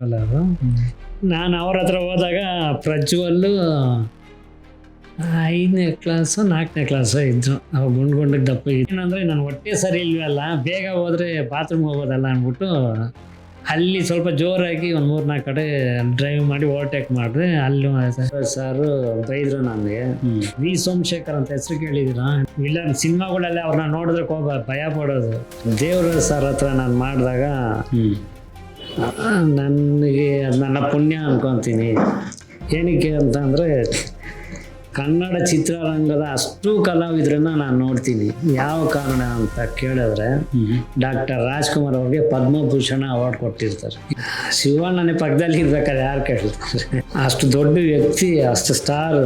Colour ನಾನು ಅವ್ರ ಹತ್ರ ಹೋದಾಗ ಪ್ರಜ್ವಲ್ಲು ಐದನೇ ಕ್ಲಾಸು ನಾಲ್ಕನೇ ಕ್ಲಾಸು ಇದ್ರು. ಅವಾಗ ಗುಂಡು ಗುಂಡಕ್ಕೆ ದಪ್ಪ ಏನಂದರೆ ನಾನು ಹೊಟ್ಟೆ ಸರಿ ಇಲ್ವಲ್ಲ ಬೇಗ ಹೋದರೆ ಬಾತ್ರೂಮ್ ಹೋಗೋದಲ್ಲ ಅಂದ್ಬಿಟ್ಟು ಅಲ್ಲಿ ಸ್ವಲ್ಪ ಜೋರಾಗಿ ಒಂದು ಮೂರು ನಾಲ್ಕು ಕಡೆ ಡ್ರೈವ್ ಮಾಡಿ ಓವರ್ಟೇಕ್ ಮಾಡಿದ್ರೆ ಅಲ್ಲಿ ಸಾರು ಬೈದರು ನನಗೆ ವಿ ಸೋಮಶೇಖರ್ ಅಂತ ಹೆಸರು ಕೇಳಿದಿರ ಇಲ್ಲ ಸಿನಿಮಾಗಳಲ್ಲಿ ಅವ್ರನ್ನ ನೋಡಿದ್ರೆ ಕೋಪ ಭಯ ಪಡೋದು. ದೇವ್ರ ಸರ್ ಹತ್ರ ನಾನು ಮಾಡಿದಾಗ ನನಗೆ ಅದು ನನ್ನ ಪುಣ್ಯ ಅನ್ಕೊತೀನಿ. ಏನಕ್ಕೆ ಅಂತಂದರೆ ಕನ್ನಡ ಚಿತ್ರರಂಗದ ಅಷ್ಟು ಕಲಾವಿದ್ರನ್ನ ನಾನು ನೋಡ್ತೀನಿ. ಯಾವ ಕಾರಣ ಅಂತ ಕೇಳಿದ್ರೆ ಡಾಕ್ಟರ್ ರಾಜ್ಕುಮಾರ್ ಅವ್ರಿಗೆ ಪದ್ಮಭೂಷಣ ಅವಾರ್ಡ್ ಕೊಟ್ಟಿರ್ತಾರೆ. ಶಿವಣ್ಣನೇ ಪಕ್ಕದಲ್ಲಿ ಇರ್ಬೇಕಾದ್ರೆ ಯಾರು ಕೇಳ್ತಾರೆ? ಅಷ್ಟು ದೊಡ್ಡ ವ್ಯಕ್ತಿ ಅಷ್ಟು ಸ್ಟಾರ್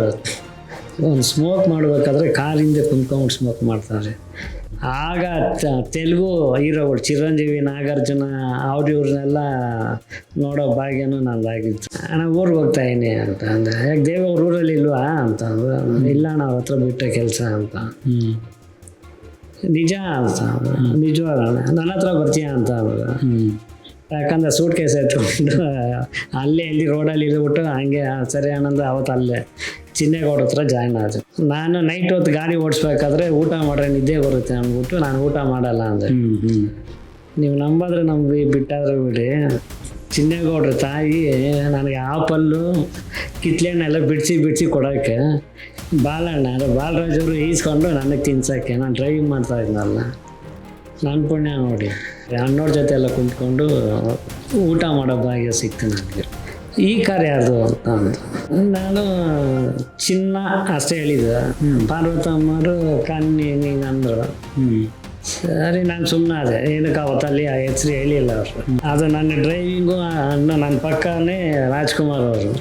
ಒಂದು ಸ್ಮೋಕ್ ಮಾಡಬೇಕಾದ್ರೆ ಕಾಲಿಂದ ಕುಂತ್ಕೊಂಡು ಸ್ಮೋಕ್ ಮಾಡ್ತಾರೆ. ಆಗ ತೆಲುಗು ಹೀರೋಗಳು ಚಿರಂಜೀವಿ ನಾಗಾರ್ಜುನ ಅವ್ರ ಇವ್ರನ್ನೆಲ್ಲ ನೋಡೋ ಭಾಗ್ಯನೂ ನಂದಾಗಿತ್ತು. ಅಣ್ಣ ಊರಿಗೆ ಹೋಗ್ತಾ ಇದೀನಿ ಅಂತ ಅಂದೆ. ಯಾಕೆ ದೇವ ಅವ್ರ ಊರಲ್ಲಿ ಇಲ್ವಾ ಅಂತ ಇಲ್ಲ ಅವ್ರ ಹತ್ರ ಬಿಟ್ಟ ಕೆಲಸ ಅಂತ. ನಿಜ ಅಂತ ನಿಜವಾದ ನಿಜವಾಗಣ್ಣ ನನ್ನ ಹತ್ರ ಬರ್ತೀಯಾ ಅಂತ ಅಂದ್ರು. ಯಾಕಂದ್ರೆ ಸೂಟ್ ಕೇಸ್ ಎತ್ಕೊಂಡು ಅಲ್ಲೇ ಅಲ್ಲಿ ರೋಡಲ್ಲಿ ಇದ್ಬಿಟ್ಟು ಹಂಗೆ ಆ, ಸರಿ ಆನಂದ ಅವತ್ತು ಅಲ್ಲೇ ಚಿನ್ನೇಗೌಡ ಹತ್ರ ಜಾಯ್ನ್ ಆದೆ. ನಾನು ನೈಟ್ ಹೊತ್ತು ಗಾಡಿ ಓಡಿಸ್ಬೇಕಾದ್ರೆ ಊಟ ಮಾಡ್ರೆ ನಿದ್ದೆ ಬರುತ್ತೆ ಅಂದ್ಬಿಟ್ಟು ನಾನು ಊಟ ಮಾಡಲ್ಲ ಅಂದೆ. ನೀವು ನಂಬಾದ್ರೆ ನಮ್ಗೆ ಬಿಟ್ಟಾದ್ರೆ ಬಿಡಿ. ಚಿನ್ನೇಗೌಡ್ರ ತಾಯಿ ನನಗೆ ಆಪಲ್ಲು ಕಿತ್ಲೆಹಣ್ಣೆಲ್ಲ ಬಿಡಿಸಿ ಬಿಡಿಸಿ ಕೊಡೋಕ್ಕೆ ಬಾಲಣ್ಣ ಅಂದರೆ ಬಾಲರಾಜವರು ಈಸ್ಕೊಂಡು ನನಗೆ ತಿನ್ಸೋಕ್ಕೆ ನಾನು ಡ್ರೈವಿಂಗ್ ಮಾಡ್ತಾ ಇದ್ನಲ್ಲ. ನನ್ನ ಪುಣ್ಯ ನೋಡಿ ಅಣ್ಣವ್ರ ಜೊತೆ ಎಲ್ಲ ಕುಂತ್ಕೊಂಡು ಊಟ ಮಾಡೋ ಭಾಗ್ಯ ಸಿಕ್ತು ನನಗೆ. ಈ ಕಾರ್ಯ ಯಾರ್ದು ಅಂತ ನಾನು ಚಿನ್ನ ಅಷ್ಟೇ ಹೇಳಿದ್ದೆ. ಪಾರ್ವತಮ್ಮರು ಕಣ್ಣಿ ನೀನು ಅಂದರು. ಸರಿ ನಾನು ಸುಮ್ಮನೆ ಅದೇ ಏನಕ್ಕೆ ಅವತ್ತಲ್ಲಿ ಆ ಹೆಸರು ಹೇಳಿಲ್ಲ ಅವರು. ಅದು ನನ್ನ ಡ್ರೈವಿಂಗು ಅಣ್ಣ ನನ್ನ ಪಕ್ಕನೇ ರಾಜ್ಕುಮಾರ್ ಅವರು.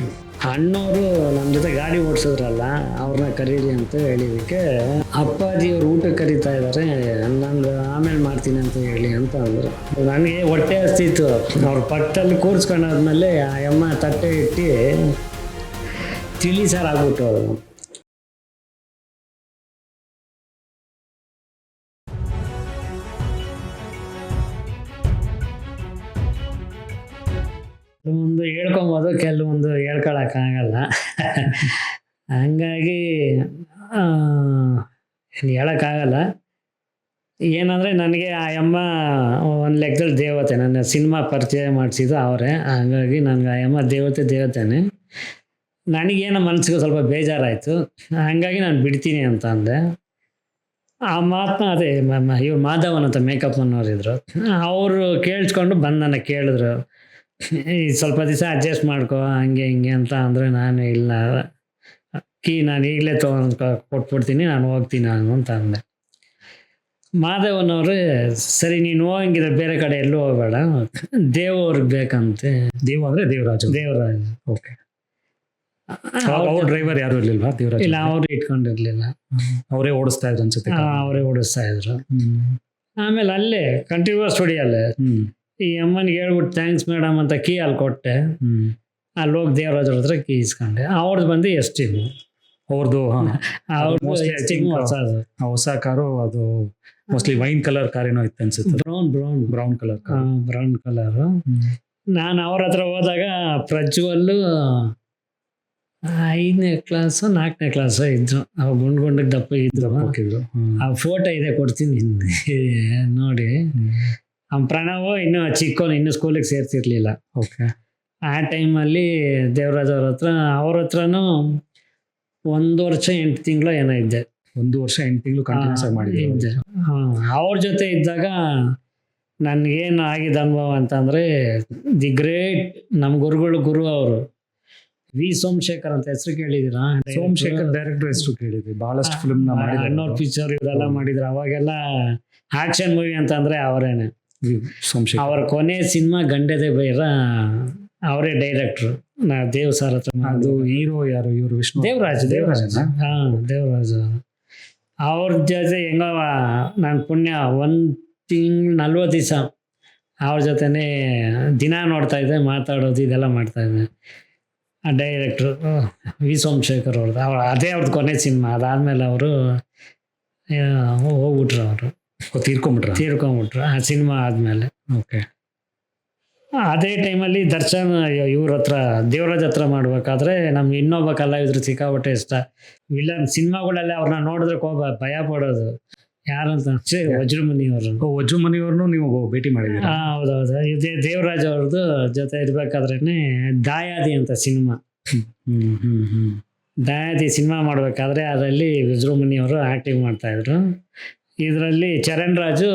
ಅಣ್ಣವರು ನಮ್ಮ ಜೊತೆ ಗಾಡಿ ಓಡಿಸಿದ್ರಲ್ಲ ಅವ್ರನ್ನ ಕರೀರಿ ಅಂತ ಹೇಳಿದಕ್ಕೆ ಅಪ್ಪಾಜಿ ಅವ್ರು ಊಟಕ್ಕೆ ಕರಿತಾ ಇದ್ದಾರೆ ನಂದು ಆಮೇಲೆ ಮಾಡ್ತೀನಿ ಅಂತ ಹೇಳಿ ಅಂತ ಅಂದರು. ನನಗೆ ಹೊಟ್ಟೆ ಹಸ್ತಿತ್ತು. ಅವ್ರು ಪಟ್ಟಲ್ಲಿ ಕೂರಿಸ್ಕೊಂಡಾದ್ಮೇಲೆ ಆ ಅಮ್ಮ ತಟ್ಟೆ ಇಟ್ಟು ತಿಳಿ ಸಾರು ಆಗ್ಬಿಟ್ಟು ಅವರು. ಒಂದು ಹೇಳ್ಕೊಬೋದು, ಕೆಲವೊಂದು ಹೇಳ್ಕೊಳಕ್ಕಾಗಲ್ಲ. ಹಂಗಾಗಿ ಹೇಳೋಕ್ಕಾಗಲ್ಲ ಏನಂದರೆ ನನಗೆ ಆ ಅಮ್ಮ ಒಂದು ಲೆಕ್ಕದಲ್ಲಿ ದೇವತೆ, ನನ್ನ ಸಿನಿಮಾ ಪರಿಚಯ ಮಾಡಿಸಿದ್ದು ಅವರೇ. ಹಾಗಾಗಿ ನನಗೆ ಆ ಅಮ್ಮ ದೇವತೆ, ದೇವತೆನೇ. ನನಗೇನೋ ಮನಸ್ಸಿಗೆ ಸ್ವಲ್ಪ ಬೇಜಾರಾಯಿತು. ಹಾಗಾಗಿ ನಾನು ಬಿಡ್ತೀನಿ ಅಂತ ಅಂದೆ. ಆ ಮಾತನ್ನ ಅದೇ ಇವ್ರು ಮಾಧವನ್ ಅಂತ ಮೇಕಪ್ ಅನ್ನೋರಿದ್ರು. ಅವರು ಕೇಳಿಸ್ಕೊಂಡು ಬಂದು ನನಗೆ ಕೇಳಿದ್ರು. ಸ್ವಲ್ಪ ದಿವಸ ಅಡ್ಜಸ್ಟ್ ಮಾಡ್ಕೋ, ಹಂಗೆ, ಹಿಂಗೆ ಅಂತ ಅಂದರೆ ನಾನು ಇಲ್ಲ. ಕೀ ನಾನು ಈಗಲೇ ತೊಗೊಂಡು ಕೊಟ್ಬಿಡ್ತೀನಿ ನಾನು ಹೋಗ್ತೀನಿ ನಾನು ಅಂತ ಅಂದೆ. ಮಾಧವನವರು ಸರಿ ನೀನು ಹೋಗಂಗಿದ್ರೆ ಬೇರೆ ಕಡೆ ಎಲ್ಲೂ ಹೋಗಬೇಡ ದೇವ್ರಿಗೆ ಬೇಕಂತೆ. ದೇವ ಅಂದ್ರೆ ದೇವರಾಜ. ದೇವರಾಜ ಓಕೆ ಅವ್ರ ಡ್ರೈವರ್ ಯಾರು ಇರ್ಲಿಲ್ವಾ? ದೇವರಾಜ. ಇಲ್ಲ ಅವರು ಇಟ್ಕೊಂಡಿರ್ಲಿಲ್ಲ. ಅವರೇ ಓಡಿಸ್ತಾ ಇದ್ರು ಅನ್ಸುತ್ತೆ ಅವರೇ ಓಡಿಸ್ತಾ ಇದ್ರು. ಆಮೇಲೆ ಅಲ್ಲೇ ಕಂಟಿನ್ಯೂಸ್ ಸ್ಟುಡಿಯಲ್ಲೇ ಅಲ್ಲೇ ಈ ಅಮ್ಮನಿಗೆ ಹೇಳ್ಬಿಟ್ಟು ಥ್ಯಾಂಕ್ಸ್ ಮೇಡಮ್ ಅಂತ ಕೀ ಅಲ್ಲಿ ಕೊಟ್ಟೆ. ಅಲ್ಲಿ ಹೋಗಿ ದೇವರಾಜ್ ಹತ್ರ ಕೀ ಇಸ್ಕೊಂಡೆ. ಅವ್ರದ್ದು ಬಂದು ಎಸ್ ಅವ್ರದ್ದು ಹೊಸ ಕಾರು ಅದು ಮೋಸ್ಟ್ಲಿ ವೈನ್ ಕಲರ್ ಕಾರ್ ಏನೋ ಇತ್ತು ಅನ್ಸುತ್ತೆ. Brown brown. Brown colour brown colour ನಾನು ಅವ್ರ ಹತ್ರ ಹೋದಾಗ ಪ್ರಜ್ವಲ್ಲು ಐದನೇ ಕ್ಲಾಸು ನಾಲ್ಕನೇ ಕ್ಲಾಸು ಇದ್ರು. ಅವಾಗ ಗುಂಡ್ ಗುಂಡಕ್ಕೆ ದಪ್ಪ ಇದ್ರು. ಹಾಕಿದ್ರು ಆ ಫೋಟೋ ಇದೆ ಕೊಡ್ತೀನಿ ನೋಡಿ. ಅವ್ನ ಪ್ರಣವ್ ಇನ್ನೂ ಚಿಕ್ಕವನು ಇನ್ನೂ ಸ್ಕೂಲಿಗೆ ಸೇರ್ತಿರ್ಲಿಲ್ಲ. ಓಕೆ. ಆ ಟೈಮಲ್ಲಿ ದೇವರಾಜ್ ಅವ್ರ ಹತ್ರ ಅವ್ರ ಹತ್ರನೂ ಒಂದು ವರ್ಷ ಎಂಟು ತಿಂಗಳು ಏನೋ ಇದ್ದೆ ಒಂದು ವರ್ಷ ಎಂಟು ತಿಂಗಳು ಕಂಟಿನ್ಯೂಸ್ ಆಗಿ ಮಾಡಿದ್ರು ಹಾಂ ಅವ್ರ ಜೊತೆ ಇದ್ದಾಗ ನನಗೇನು ಆಗಿದ್ದ ಅನುಭವ ಅಂತಂದರೆ ದಿ ಗ್ರೇಟ್ ನಮ್ಮ ಗುರುಗಳು ಗುರು ಅವರು. ವಿ ಸೋಮಶೇಖರ್ ಅಂತ ಹೆಸರು ಕೇಳಿದ್ದೀರಾ? ಸೋಮಶೇಖರ್ ಡೈರೆಕ್ಟರ್ ಹೆಸರು ಕೇಳಿದ್ವಿ. ಬಹಳಷ್ಟು ಫಿಲ್ಮ್ ಅಣ್ಣವ್ರ ಪಿಕ್ಚರ್ ಇವರೆಲ್ಲ ಮಾಡಿದ್ರು. ಅವಾಗೆಲ್ಲ ಆಕ್ಷನ್ ಮೂವಿ ಅಂತಂದ್ರೆ ಅವರೇನೆ. ಸೋಮಶೇಖರ್. ಅವರ ಕೊನೆ ಸಿನಿಮಾ ಗಂಡೆದೆ ಬೈರ ಅವರೇ ಡೈರೆಕ್ಟ್ರು ನಾ ದೇವ್ ಸರ್ ಹತ್ರ ಅದು ಹೀರೋ ಯಾರು? ಇವರು ವಿಷ್ಣು. ದೇವರಾಜ್ ದೇವರಾಜ್. ಹಾಂ ಹಾ ದೇವರಾಜ್ ಅವ್ರ. ಜೊತೆ ಹೆಂಗ ನಾನು ಪುಣ್ಯ ಒಂದು ತಿಂಗ್ಳು ನಲ್ವತ್ತು ದಿವಸ ಅವ್ರ ಜೊತೆನೇ ದಿನ ನೋಡ್ತಾ ಇದ್ದೆ ಮಾತಾಡೋದು ಇದೆಲ್ಲ ಮಾಡ್ತಾ ಇದ್ದೆ. ಆ ಡೈರೆಕ್ಟ್ರು ವಿ ಸೋಮಶೇಖರ್ ಅವ್ರದ್ದು. ಅವ್ರು ಅದೇ ಅವ್ರದ್ದು ಕೊನೆ ಸಿನಿಮಾ. ಅದಾದಮೇಲೆ ಅವರು ಹೋಗ್ಬಿಟ್ರು ಅವರು. ತೀರ್ಕೊಂಬಿಟ್ರು? ತೀರ್ಕೊಂಬಿಟ್ರು. ಆ ಸಿನಿಮಾ ಆದಮೇಲೆ. ಓಕೆ. ಅದೇ ಟೈಮಲ್ಲಿ ದರ್ಶನ್ ಇವ್ರ ಹತ್ರ ದೇವರಾಜ್ ಹತ್ರ ಮಾಡ್ಬೇಕಾದ್ರೆ ನಮ್ಗೆ ಇನ್ನೊಬ್ಬ ಕಲಾವಿದ್ರು ಸಿಕ್ಕಾಪಟ್ಟೆ ಇಷ್ಟ. ವಿಲನ್ ಸಿನಿಮಾಗಳಲ್ಲಿ ಅವ್ರನ್ನ ನೋಡಿದ್ರೆ ಕೋಪ ಭಯ ಪಡೋದು. ಯಾರಂತ ವಜ್ರಮುನಿ ಅವರು. ಓ, ವಜ್ರು ಮನೆಯವ್ರನ್ನು ನೀವು ಭೇಟಿ ಮಾಡಿದ್ದೀರಾ? ಹಾ ಹೌದೌದು. ಇದೇ ದೇವರಾಜ್ ಅವ್ರದ್ದು ಜೊತೆ ಇರ್ಬೇಕಾದ್ರೇನೆ ದಾಯಾದಿ ಅಂತ ಸಿನಿಮಾ. ಹ್ಮ್ ಹ್ಮ್ ಹ್ಮ್ ದಾಯಾದಿ ಸಿನಿಮಾ ಮಾಡಬೇಕಾದ್ರೆ ಅದರಲ್ಲಿ ವಿಜೃಂಭಣಿ ಅವರು ಆ್ಯಕ್ಟಿಂಗ್ ಮಾಡ್ತಾಯಿದ್ರು ಇದರಲ್ಲಿ ಚರಣ್ ರಾಜು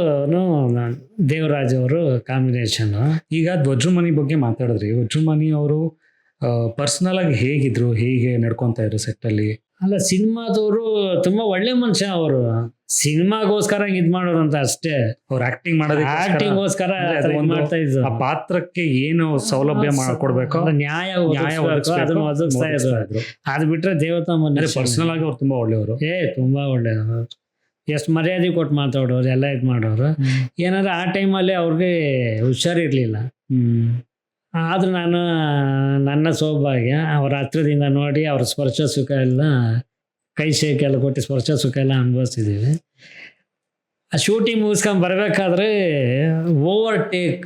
ದೇವರಾಜ್ ಅವರು ಕಾಂಬಿನೇಷನ್ ಈಗ ವಜ್ರು ಮನಿ ಬಗ್ಗೆ ಮಾತಾಡಿದ್ರಿ. ವಜ್ರಮನಿ ಅವರು ಪರ್ಸನಲ್ ಆಗಿ ಹೇಗಿದ್ರು? ಹೇಗೆ ನಡ್ಕೊಂತ ಇದ್ರು ಸೆಟ್ ಅಲ್ಲಿ? ಅಲ್ಲ ಸಿನಿಮಾದವರು ತುಂಬಾ ಒಳ್ಳೆ ಮನುಷ್ಯ ಅವರು. ಸಿನಿಮಾಗೋಸ್ಕರ ಇದ್ ಮಾಡೋರು ಅಂತ ಅಷ್ಟೇ. ಅವ್ರು ಆಕ್ಟಿಂಗ್ ಮಾಡೋದಕ್ಕೆ ಆಕ್ಟಿಂಗ್ಗೋಸ್ಕರ ಮಾಡ್ತಾ ಇದ್ರು. ಆ ಪಾತ್ರಕ್ಕೆ ಏನು ಸೌಲಭ್ಯ ಮಾಡ್ಕೊಡ್ಬೇಕು? ನ್ಯಾಯ ನ್ಯಾಯ ಒದಗಿಸ್ಬೇಕು, ಅದನ್ನ ಒದಗಿಸ್ತಾ ಇದ್ರು. ಇದ್ರು. ಅದು ಬಿಟ್ರೆ ದೇವತಾ ಪರ್ಸನಲ್ ಆಗಿ ಅವ್ರು ತುಂಬಾ ಒಳ್ಳೆಯವರು. ಏ ತುಂಬಾ ಒಳ್ಳೆಯದು ಎಷ್ಟು ಮರ್ಯಾದೆ ಕೊಟ್ಟು ಮಾತಾಡೋರು ಎಲ್ಲ ಇದು ಮಾಡೋರು. ಏನಾದ್ರೆ ಆ ಟೈಮಲ್ಲಿ ಅವ್ರಿಗೆ ಹುಷಾರು ಇರಲಿಲ್ಲ ಆದ್ರೆ ನಾನು ನನ್ನ ಸೌಭಾಗ್ಯ ಅವ್ರ ಹತ್ರದಿಂದ ನೋಡಿ ಅವ್ರ ಸ್ಪರ್ಶ ಸುಖ ಎಲ್ಲ ಕೈ ಶೇಕ್ ಎಲ್ಲ ಕೊಟ್ಟು ಸ್ಪರ್ಶ ಸುಖ ಎಲ್ಲ ಅನುಭವಿಸಿದ್ದೀವಿ ಆ ಶೂಟಿಂಗ್ ಮುಗಿಸ್ಕೊಂಡು ಬರಬೇಕಾದ್ರೆ ಓವರ್ ಟೇಕ್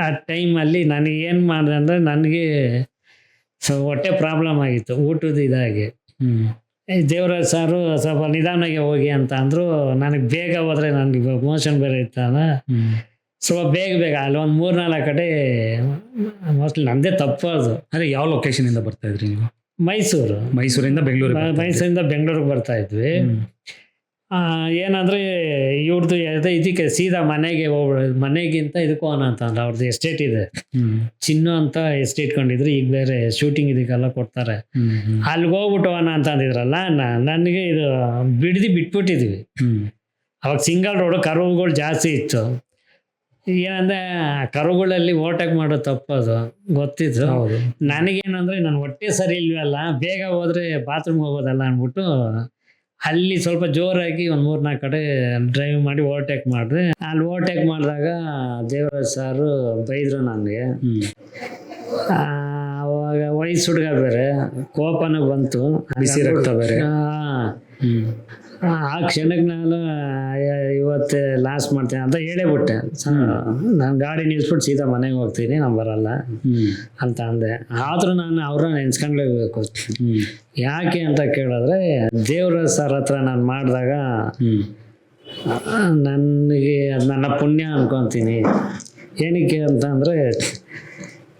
ಆ ಟೈಮಲ್ಲಿ ನನಗೆ ಏನು ಮಾಡಿದೆ ಅಂದರೆ ನನಗೆ ಸೊ ಹೊಟ್ಟೆ ಪ್ರಾಬ್ಲಮ್ ಆಗಿತ್ತು ಊಟದ ಇದಾಗಿ. ಏ, ದೇವರಾಜ್ ಸಾರು ಸ್ವಲ್ಪ ನಿಧಾನಾಗೆ ಹೋಗಿ ಅಂತ ಅಂದರು ನನಗೆ ಬೇಗ ಹೋದರೆ ನನಗೆ ಮೋಷನ್ ಬೇರೆ ಇತ್ತಲ್ಲ ಸ್ವಲ್ಪ ಬೇಗ ಬೇಗ ಅಲ್ಲಿ ಒಂದು ಮೂರು ನಾಲ್ಕು ಕಡೆ ಮೋಸ್ಟ್ಲಿ ನಂದೇ ತಪ್ಪು ಅದು. ಅದೇ ಯಾವ ಲೊಕೇಶನ್ ಇಂದ ಬರ್ತಾ ಇದ್ರಿ ನೀವು? ಮೈಸೂರು. ಮೈಸೂರಿಂದ ಬೆಂಗಳೂರು ಮೈಸೂರಿಂದ ಬೆಂಗಳೂರಿಗೆ ಬರ್ತಾ ಇದ್ವಿ. ಏನಂದ್ರೆ ಇವ್ರದ್ದು ಅದೇ ಇದಕ್ಕೆ ಸೀದಾ ಮನೆಗೆ ಹೋಗ್ಬಿಡ ಮನೆಗಿಂತ ಇದಕ್ಕೂ ಹೋಗೋಣ ಅಂತಂದ್ರೆ ಅವ್ರದ್ದು ಎಸ್ಟೇಟ್ ಇದೆ. ಚಿನ್ನು ಅಂತ ಎಸ್ಟೇಟ್ ಇಟ್ಕೊಂಡಿದ್ರು ಈಗ ಬೇರೆ ಶೂಟಿಂಗ್ ಇದಕ್ಕೆಲ್ಲ ಕೊಡ್ತಾರೆ. ಅಲ್ಲಿಗೆ ಹೋಗ್ಬಿಟ್ಟು ಹೋಗೋಣ ಅಂತಂದಿದ್ರಲ್ಲ ನನಗೆ ಇದು ಬಿಡ್ದು ಬಿಟ್ಬಿಟ್ಟಿದ್ವಿ. ಅವಾಗ ಸಿಂಗಲ್ ರೋಡು ಕರುಗಳು ಜಾಸ್ತಿ ಇತ್ತು. ಏನಂದ್ರೆ ಕರುಗಳಲ್ಲಿ ಓಟಕ್ ಮಾಡೋ ತಪ್ಪದು ಗೊತ್ತಿತ್ತು. ನನಗೇನಂದ್ರೆ ನಾನು ಹೊಟ್ಟೆ ಸರಿ ಇಲ್ವಲ್ಲ ಬೇಗ ಹೋದ್ರೆ ಬಾತ್ರೂಮ್ ಹೋಗೋದಲ್ಲ ಅಂದ್ಬಿಟ್ಟು ಅಲ್ಲಿ ಸ್ವಲ್ಪ ಜೋರಾಗಿ ಒಂದು ಮೂರು ನಾಲ್ಕು ಕಡೆ ಡ್ರೈವ್ ಮಾಡಿ ಓವರ್ಟೇಕ್ ಮಾಡಿದೆ. ಅಲ್ಲಿ ಓವರ್ಟೇಕ್ ಮಾಡಿದಾಗ ದೇವರಾಜ್ ಸಾರು ಬೈದರು ನನಗೆ. ಅವಾಗ ವಯಸ್ಸು ಹುಡುಗ ಬೇರೆ ಕೋಪನೂ ಬಂತು. ಬಿಸಿ ರಕ್ತ ಬೇರೆ. ಆ, ಕ್ಷಣಕ್ಕೆ ನಾನು ಇವತ್ತು ಲಾಸ್ಟ್ ಮಾಡ್ತೇನೆ ಅಂತ ಹೇಳೇ ಬಿಟ್ಟೆ. ನಾನು ಗಾಡಿ ನಿಲ್ಸ್ಬಿಟ್ಟು ಸೀದಾ ಮನೆಗೆ ಹೋಗ್ತೀನಿ ನಾನು ಬರಲ್ಲ ಅಂತ ಅಂದೆ. ಆದರೂ ನಾನು ಅವ್ರನ್ನ ನೆನ್ಸ್ಕೊಂಡ್ಲೇಬೇಕು ಹ್ಮ್ ಯಾಕೆ ಅಂತ ಕೇಳಿದ್ರೆ ದೇವ್ರ ಸರ್ ಹತ್ರ ನಾನು ಮಾಡಿದಾಗ ನನಗೆ ಅದು ನನ್ನ ಪುಣ್ಯ ಅನ್ಕೊತೀನಿ. ಏನಕ್ಕೆ ಅಂತ ಅಂದರೆ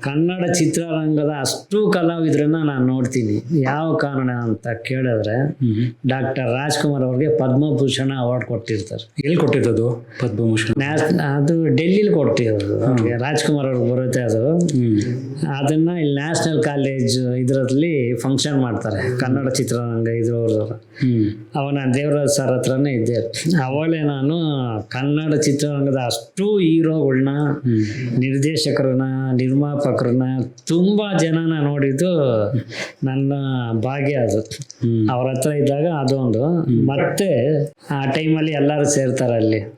ಕನ್ನಡ ಚಿತ್ರರಂಗದ ಅಷ್ಟು ಕಲಾವಿದ್ರನ್ನ ನಾನು ನೋಡ್ತೀನಿ. ಯಾವ ಕಾರಣ ಅಂತ ಕೇಳಿದ್ರೆ ಡಾಕ್ಟರ್ ರಾಜ್ಕುಮಾರ್ ಅವ್ರಿಗೆ ಪದ್ಮಭೂಷಣ ಅವಾರ್ಡ್ ಕೊಟ್ಟಿರ್ತಾರೆ. ಎಲ್ಲಿ ಕೊಟ್ಟಿರೋದು ಪದ್ಮಭೂಷಣ? ಅದು ಡೆಲ್ಲಿಲಿ ಕೊಟ್ಟಿರೋದು. ರಾಜ್ಕುಮಾರ್ ಅವ್ರಿಗೆ ಬರುತ್ತೆ ಅದು. ಅದನ್ನ ಇಲ್ಲಿ ನ್ಯಾಷನಲ್ ಕಾಲೇಜ್ ಇದರಲ್ಲಿ ಫಂಕ್ಷನ್ ಮಾಡ್ತಾರೆ ಕನ್ನಡ ಚಿತ್ರರಂಗ ಇದ್ರವ್ರದ್ದು ಅವನ ಅವಾಗ ನಾನು ದೇವರಾಜ್ ಸರ್ ಹತ್ರನೇ ಇದ್ದೆ. ಅವಾಗಲೇ ನಾನು ಕನ್ನಡ ಚಿತ್ರರಂಗದ ಅಷ್ಟು ಹೀರೋಗಳನ್ನ ನಿರ್ದೇಶಕರನ್ನ ನಿರ್ದೇಶಕರನ್ನ ನಿರ್ಮಾಪಕರನ್ನ ತುಂಬ ಜನನ ನೋಡಿದ್ದು ನನ್ನ ಭಾಗ್ಯ ಅದು. ಅವ್ರ ಹತ್ರ ಇದ್ದಾಗ ಅದೊಂದು. ಮತ್ತೆ ಆ ಟೈಮಲ್ಲಿ ಎಲ್ಲರೂ ಸೇರ್ತಾರೆ ಅಲ್ಲಿ.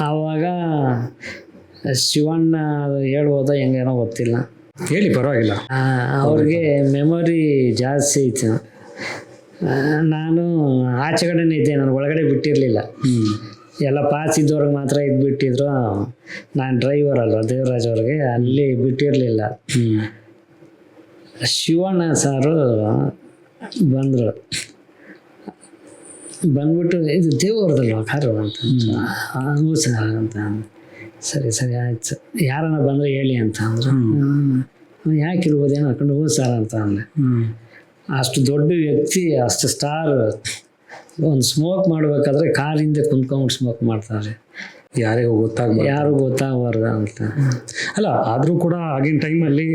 ಆವಾಗ ಶಿವಣ್ಣ ಹೇಳ್ಬೋದ ಹೆಂಗೇನೋ ಗೊತ್ತಿಲ್ಲ. ಹೇಳಿ ಪರವಾಗಿಲ್ಲ. ಅವ್ರಿಗೆ ಮೆಮೊರಿ ಜಾಸ್ತಿ ಇತ್ತು. ನಾನು ಆಚೆ ಕಡೆನೇ ಇದ್ದೆ ನಾನು ಒಳಗಡೆ ಬಿಟ್ಟಿರಲಿಲ್ಲ. ಎಲ್ಲ ಪಾಸ್ ಇದ್ದವ್ರಿಗೆ ಮಾತ್ರ ಇದು ಬಿಟ್ಟಿದ್ರು ನಾನು ಡ್ರೈವರ್ ಅಲ್ವ ದೇವರಾಜ್ ಅವ್ರಿಗೆ ಅಲ್ಲಿ ಬಿಟ್ಟಿರಲಿಲ್ಲ. ಶಿವಣ್ಣ ಸಾರು ಬಂದರು. ಬಂದ್ಬಿಟ್ಟು ಇದು ದೇವ್ರದಲ್ವ ಕಾರು ಅಂತ? "ಆ, ಹ್ಞೂ ಸರ್ ಅಂತ. ಸರಿ ಸರಿ ಆಯ್ತು. ಸರ್ ಯಾರನ್ನ ಬಂದರೆ ಹೇಳಿ ಅಂತ ಅಂದರು. ಯಾಕೆ ಇರ್ಬೋದೇನೋ ಹಾಕೊಂಡು ಹ್ಞೂ ಸರ್ ಅಂತ ಅಂದೆ. ಹ್ಞೂ ಅಷ್ಟು ದೊಡ್ಡ ವ್ಯಕ್ತಿ ಅಷ್ಟು ಸ್ಟಾರ್ ಒಂದು ಸ್ಮೋಕ್ ಮಾಡಬೇಕಾದ್ರೆ ಕಾರ್ ಹಿಂದೆ ಕುಂತ್ಕೊಂಡು ಸ್ಮೋಕ್ ಮಾಡ್ತಾರೆ. ಯಾರಿಗೂ ಗೊತ್ತಾಗ ಯಾರು ಗೊತ್ತಾಗಬಾರ್ದ ಅಂತ. ಅಲ್ಲ ಆದರೂ ಕೂಡ ಆಗಿನ ಟೈಮಲ್ಲಿ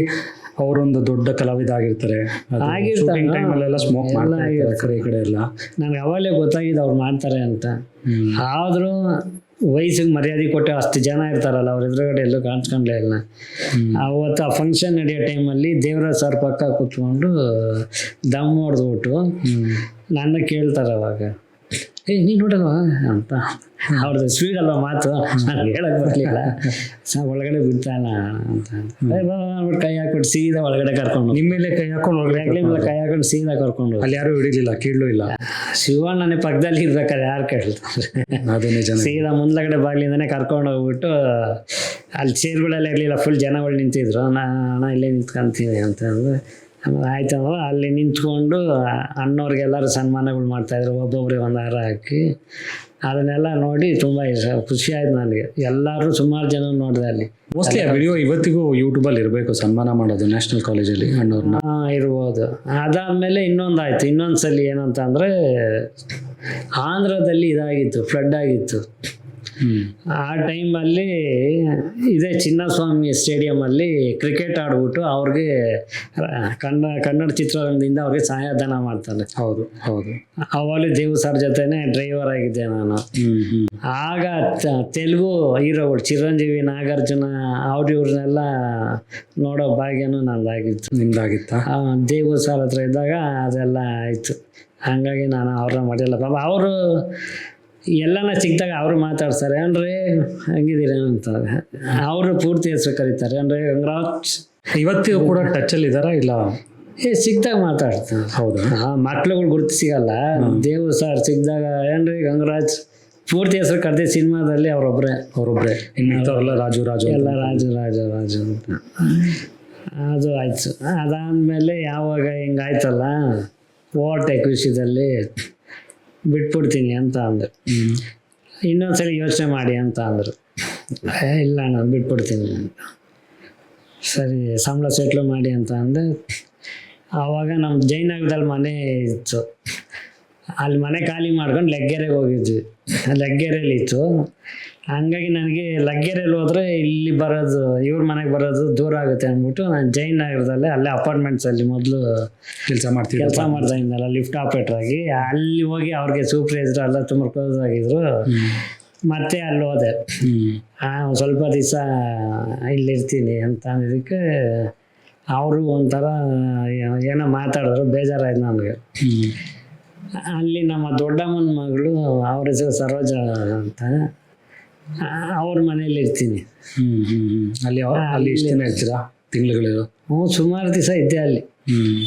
ಅವರೊಂದು ದೊಡ್ಡ ಕಲಾವಿದ ಆಗಿರ್ತಾರೆ. ಟೈಮಲ್ಲೆಲ್ಲ ಸ್ಮೋಕ್ ಎಲ್ಲ ಮಾಡ್ತಾ ಇರ್ತಾರೆ ಆ ಕಡೆ ಈ ಕಡೆ ಎಲ್ಲ. ನನಗೆ ಅವಾಗಲೇ ಗೊತ್ತಾಗಿದೆ ಅವ್ರು ಮಾಡ್ತಾರೆ ಅಂತ. ಆದರೂ ವಯಸ್ಸಿಗೆ ಮರ್ಯಾದೆ ಕೊಟ್ಟು ಅಷ್ಟು ಜನ ಇರ್ತಾರಲ್ಲ ಅವ್ರ ಎದುರುಗಡೆ ಎಲ್ಲೂ ಕಾಣಿಸ್ಕೊಂಡ್ಲೇ ಇಲ್ಲ. ಅವತ್ತು ಆ ಫಂಕ್ಷನ್ ನಡೆಯೋ ಟೈಮಲ್ಲಿ ದೇವರಾಜ್ ಸರ್ ಪಕ್ಕ ಕೂತ್ಕೊಂಡು ದಮ್ ಹೊಡೆದ್ಬಿಟ್ಟು ನನ್ನ ಕೇಳ್ತಾರೆ ಅವಾಗ. ಏ ನೀನು ನೋಡಲ್ವಾ? ಅಂತ. ಅವ್ರದ್ದು ಸ್ವೀಟ್ ಅಲ್ವಾ ಮಾತು? ನಾನು ಹೇಳಕ್ ಬರ್ಲಿಲ್ಲ. ಒಳಗಡೆ ಬಿಡ್ತಾನ ಅಂತ ಅಂದ್ಬಿಟ್ಟು ಕೈ ಹಾಕೊಂಡು ಸೀದಾ ಒಳಗಡೆ ಕರ್ಕೊಂಡು ನಿಮ್ಮ ಮೇಲೆ ಕೈ ಹಾಕೊಂಡು ಒಳಗಡೆ ಕೈ ಹಾಕೊಂಡು ಸೀದಾ ಕರ್ಕೊಂಡು ಅಲ್ಲಿ ಯಾರು ಹಿಡಿಲಿಲ್ಲ ಕೀಳೂ ಇಲ್ಲ. ಶಿವ ನನ್ನ ಪಕ್ಕದಲ್ಲಿ ಇರ್ಬೇಕಾದ್ರೆ ಯಾರು ಕೇಳ್ತಾರೆ? ಸೀದಾ ಮುಂದ್ಲಗಡೆ ಬಾಗಿಲಿಂದನೇ ಕರ್ಕೊಂಡು ಹೋಗ್ಬಿಟ್ಟು ಅಲ್ಲಿ ಚೇರ್ಗಳೆಲ್ಲ ಇರಲಿಲ್ಲ ಫುಲ್ ಜನಗಳು ನಿಂತಿದ್ರು. ನಾ ಅಣ್ಣ ಇಲ್ಲೇ ನಿಂತ್ಕೊಂತೀನಿ ಅಂತಂದು ಆಮೇಲೆ ಆಯ್ತು ಅಂದ್ರೆ ಅಲ್ಲಿ ನಿಂತ್ಕೊಂಡು ಅಣ್ಣವ್ರಿಗೆಲ್ಲರೂ ಸನ್ಮಾನಗಳು ಮಾಡ್ತಾಯಿದ್ರು ಒಬ್ಬೊಬ್ರಿಗೆ ಒಂದು ಹಾರ ಹಾಕಿ ಅದನ್ನೆಲ್ಲ ನೋಡಿ ತುಂಬ ಇಷ್ಟ ಖುಷಿ ಆಯ್ತು ನನಗೆ. ಎಲ್ಲರೂ ಸುಮಾರು ಜನ ನೋಡಿದೆ ಅಲ್ಲಿ. ಮೋಸ್ಟ್ಲಿ ಆ ವಿಡಿಯೋ ಇವತ್ತಿಗೂ ಯೂಟ್ಯೂಬಲ್ಲಿ ಇರಬೇಕು ಸನ್ಮಾನ ಮಾಡೋದು ನ್ಯಾಷನಲ್ ಕಾಲೇಜಲ್ಲಿ ಅಣ್ಣವ್ರನ್ನ. ಹಾಂ ಇರ್ಬೋದು. ಅದಾದಮೇಲೆ ಇನ್ನೊಂದು ಆಯ್ತು. ಇನ್ನೊಂದು ಸಲ ಏನಂತ ಅಂದರೆ ಆಂಧ್ರದಲ್ಲಿ ಇದಾಗಿತ್ತು ಫ್ಲಡ್ ಆಗಿತ್ತು. ಆ ಟೈಮಲ್ಲಿ ಇದೇ ಚಿನ್ನಸ್ವಾಮಿ ಸ್ಟೇಡಿಯಮಲ್ಲಿ ಕ್ರಿಕೆಟ್ ಆಡ್ಬಿಟ್ಟು ಅವ್ರಿಗೆ ಕನ್ನಡ ಕನ್ನಡ ಚಿತ್ರರಂಗದಿಂದ ಅವ್ರಿಗೆ ಸಹಾಯಧನ ಮಾಡ್ತಾರೆ ಹೌದು ಹೌದು. ಅವಾಗಲೇ ದೇವ್ ಸರ್ ಜೊತೆನೆ ಡ್ರೈವರ್ ಆಗಿದ್ದೆ ನಾನು. ಆಗ ತೆಲುಗು ಹೀರೋಗಳು ಚಿರಂಜೀವಿ ನಾಗಾರ್ಜುನ ಅವ್ರ ಇವ್ರನ್ನೆಲ್ಲ ನೋಡೋ ಭಾಗ್ಯನೂ ನಂದಾಗಿತ್ತು. ನಿಮ್ದಾಗಿತ್ತಾ? ದೇವ್ ದೇವು ಸರ್ ಹತ್ರ ಇದ್ದಾಗ ಅದೆಲ್ಲ ಆಯಿತು. ಹಂಗಾಗಿ ನಾನು ಅವ್ರನ್ನ ಮಾಡಿಲ್ಲ. ಪಾಪ ಅವರು ಎಲ್ಲನ ಸಿಕ್ಕಿದಾಗ ಅವರು ಮಾತಾಡ್ತಾರೆ ಅಂದ್ರೆ ಹಂಗಿದ್ದೀರಿ ಅಂತ. ಅವರು ಪೂರ್ತಿ ಹೆಸರು ಕರೀತಾರೆ ಅಂದ್ರೆ ಗಂಗರಾಜ್. ಇವತ್ತಿಗೂ ಕೂಡ ಟಚಲ್ಲಿ ಇದ್ದಾರಾ ಇಲ್ಲ? ಏ ಸಿಕ್ದಾಗ ಮಾತಾಡ್ತಾರೆ. ಹೌದು? ಆ ಮಕ್ಳುಗಳು ಗುರುತು ಸಿಗಲ್ಲ. ದೇವು ಸರ್ ಸಿಕ್ಕಿದಾಗ ಏನ್ರಿ ಗಂಗರಾಜ್. ಪೂರ್ತಿ ಹೆಸರು ಕರೆದೇ ಸಿನಿಮಾದಲ್ಲಿ ಅವರೊಬ್ಬರೇ ಅವರೊಬ್ಬರೇ ಇನ್ನು ರಾಜು ರಾಜು ಎಲ್ಲ ರಾಜು ರಾಜ ರಾಜು ಅಂತ. ಅದು ಆಯ್ತು. ಅದಾದಮೇಲೆ ಯಾವಾಗ ಹಿಂಗಾಯ್ತಲ್ಲ ಓಟ್ ವಿಷಯದಲ್ಲಿ. ಬಿಟ್ಬಿಡ್ತೀನಿ ಅಂತ ಅಂದರು. ಇನ್ನೊಂದ್ಸಲ ಯೋಚನೆ ಮಾಡಿ ಅಂತ ಅಂದರು. ಇಲ್ಲ ನಾನು ಬಿಟ್ಬಿಡ್ತೀನಿ ಸರಿ, ಸಂಬಳ ಸೆಟ್ಲು ಮಾಡಿ ಅಂತ ಅಂದೆ. ಆವಾಗ ನಮ್ಮ ಜೈನಗರದಲ್ಲಿ ಮನೆ ಇತ್ತು. ಅಲ್ಲಿ ಮನೆ ಖಾಲಿ ಮಾಡ್ಕೊಂಡು ಲೆಗ್ಗೆರೆಗೆ ಹೋಗಿದ್ವಿ. ಲೆಗ್ಗೆರೆಯಲ್ಲಿ ಇತ್ತು. ಹಂಗಾಗಿ ನನಗೆ ಲಗ್ಗೆರೆಯಲ್ಲಿ ಹೋದರೆ ಇಲ್ಲಿ ಬರೋದು ಇವ್ರ ಮನೆಗೆ ಬರೋದು ದೂರ ಆಗುತ್ತೆ ಅಂದ್ಬಿಟ್ಟು ನಾನು ಜೈನ್ ನಗರದಲ್ಲೇ ಅಲ್ಲೇ ಅಪಾರ್ಟ್ಮೆಂಟ್ಸಲ್ಲಿ ಮೊದಲು ಕೆಲಸ ಮಾಡ್ತೀನಿ ಕೆಲಸ ಮಾಡ್ತಾ ಇದ್ದಲ್ಲ ಲಿಫ್ಟ್ ಆಪರೇಟರ್ ಆಗಿ. ಅಲ್ಲಿ ಹೋಗಿ ಅವ್ರಿಗೆ ಸೂಪರ್ವೈಸರ್ ಎಲ್ಲ ತುಂಬ ಕ್ಲೋಸ್ ಆಗಿದ್ರು. ಮತ್ತೆ ಅಲ್ಲಿ ಹೋದೆ. ಸ್ವಲ್ಪ ದಿವಸ ಇಲ್ಲಿರ್ತೀನಿ ಅಂತ ಅಂದಿದ್ದಕ್ಕೆ ಅವರು ಒಂಥರ ಏನೋ ಮಾತಾಡಿದ್ರು ಬೇಜಾರಾಯ್ತು ನನಗೆ. ಅಲ್ಲಿ ನಮ್ಮ ದೊಡ್ಡಮ್ಮನ ಮಗಳು ಅವ್ರ ಹೆಸರು ಸರೋಜ ಅಂತ. ಅವ್ರ ಮನೇಲಿ ಇರ್ತೀನಿ. ಹ್ಮ್ ಹ್ಮ್ ಹ್ಮ್. ಅಲ್ಲಿ ಯಾವ- ಅಲ್ಲಿ ಎಷ್ಟು ದಿನ ಇರ್ತೀರಾ ತಿಂಗಳುಗಳು ಹ್ಞೂ ಸುಮಾರು ದಿವಸ ಇದ್ದೆ ಅಲ್ಲಿ. ಹ್ಮ್.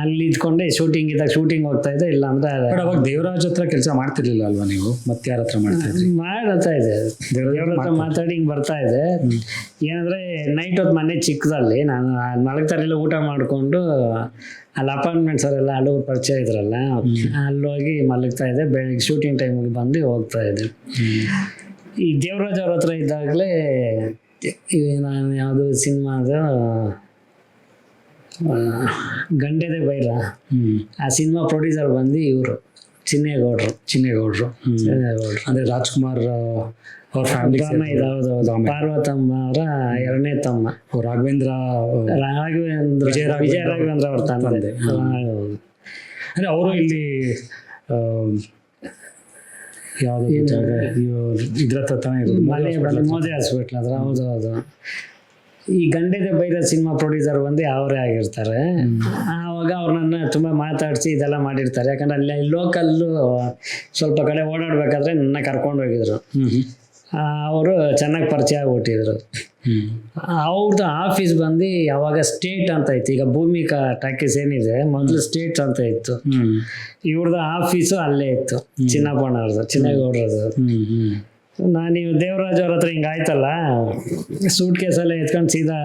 ಅಲ್ಲಿ ಇದ್ಕೊಂಡೆ ಶೂಟಿಂಗ್ ಇದ್ದಾಗ ಶೂಟಿಂಗ್ ಹೋಗ್ತಾ ಇದ್ದೆ ಇಲ್ಲ ಅಂದ್ರೆ ಬಟ್ ಅವಾಗ ದೇವರಾಜ್ ಹತ್ರ ಕೆಲಸ ಮಾಡ್ತಿರ್ಲಿಲ್ಲ ಅಲ್ವಾ ನೀವು? ಮತ್ತೆ ಯಾರ ಹತ್ರ ಮಾಡ್ತಾ ಇದ್ರಿ? ಮಾಡ್ತಾ ಇದೆ ದೇವ್ರ ಹತ್ರ ಮಾತಾಡಿ ಹಿಂಗೆ ಬರ್ತಾ ಇದೆ. ಏನಂದ್ರೆ ನೈಟ್ ಹೊತ್ತು ಮನೆ ಚಿಕ್ಕದಲ್ಲಿ ನಾನು ಮಲಗ್ತಾರಿಲ್ಲ ಊಟ ಮಾಡಿಕೊಂಡು ಅಲ್ಲಿ ಅಪಾಯಿಂಟ್ಮೆಂಟ್ಸ್ ಅವರೆಲ್ಲ ಅಲ್ಲಿ ಪರಿಚಯ ಇದ್ರಲ್ಲ ಅಲ್ಲಿ ಹೋಗಿ ಮಲಗ್ತಾ ಇದೆ ಬೆಳಿಗ್ಗೆ ಶೂಟಿಂಗ್ ಟೈಮಿಗೆ ಬಂದು ಹೋಗ್ತಾ ಇದ್ದೆ. ಈ ದೇವರಾಜ್ ಅವ್ರ ಹತ್ರ ಇದ್ದಾಗಲೇ ನಾನು ಯಾವುದು ಸಿನಿಮಾದ ಗಂಡೆದೆ ಬೈರ. ಆ ಸಿನಿಮಾ ಪ್ರೊಡ್ಯೂಸರ್ ಬಂದು ಇವರು ಚಿನ್ನೇಗೌಡರು. ಚಿನ್ನೇಗೌಡರು. ಚಿನ್ನೇಗೌಡರು. ಅಂದ್ರೆ ರಾಜ್ಕುಮಾರ್ ಅವ್ರ ಫ್ಯಾಮಿಲಿ ಪಾರ್ವತಮ್ಮ ಅವರ ಎರಡನೇ ತಮ್ಮ. ರಾಘವೇಂದ್ರ ರಾಘವೇಂದ್ರ ವಿಜಯ ರಾಘವೇಂದ್ರ ವಿಜಯ ರಾಘವೇಂದ್ರ ಅವ್ರ ತಂದೆ. ಅಂದರೆ ಅವರು ಇಲ್ಲಿ ಯಾವ್ದು ಇದ್ರ ತಾನೇ ಇರೋದು. ಮನೆ ಬಂದು ಮೋದಿ ಹಾಸ್ಪಿಟ್ಲ್ ಹತ್ರ ಹೌದು ಹೌದು. ಈ ಗಂಡೆದ ಬೈರ ಸಿನಿಮಾ ಪ್ರೊಡ್ಯೂಸರ್ ಬಂದು ಅವರೇ ಆಗಿರ್ತಾರೆ. ಆವಾಗ ಅವ್ರನ್ನ ತುಂಬ ಮಾತಾಡಿಸಿ ಇದೆಲ್ಲ ಮಾಡಿರ್ತಾರೆ. ಯಾಕಂದ್ರೆ ಅಲ್ಲಿ ಲೋಕಲ್ಲು ಸ್ವಲ್ಪ ಕಡೆ ಓಡಾಡಬೇಕಾದ್ರೆ ನನ್ನ ಕರ್ಕೊಂಡು ಹೋಗಿದ್ರು. ಅವರು ಚೆನ್ನಾಗಿ ಪರಿಚಯ ಆಗ್ಬಿಟ್ಟಿದ್ರು. ಅವ್ರದ್ದು ಆಫೀಸ್ ಬಂದು ಯಾವಾಗ ಸ್ಟೇಟ್ ಅಂತ ಇತ್ತು. ಈಗ ಭೂಮಿಕಾ ಟಾಕೀಸ್ ಏನಿದೆ ಮೊದಲು ಸ್ಟೇಟ್ ಅಂತ ಇತ್ತು. ಇವ್ರದ್ದು ಆಫೀಸು ಅಲ್ಲೇ ಇತ್ತು. ಚಿನ್ನಪ್ಪನವ್ರದ್ದು ಚಿನ್ನಗೌಡ್ರದ್ದು. ನಾನು ನೀವು ದೇವರಾಜ್ ಅವ್ರ ಹತ್ರ ಹಿಂಗಾಯ್ತಲ್ಲ ಸೂಟ್ ಕೇಸಲ್ಲೇ ಎತ್ಕೊಂಡು ಸೀದಾ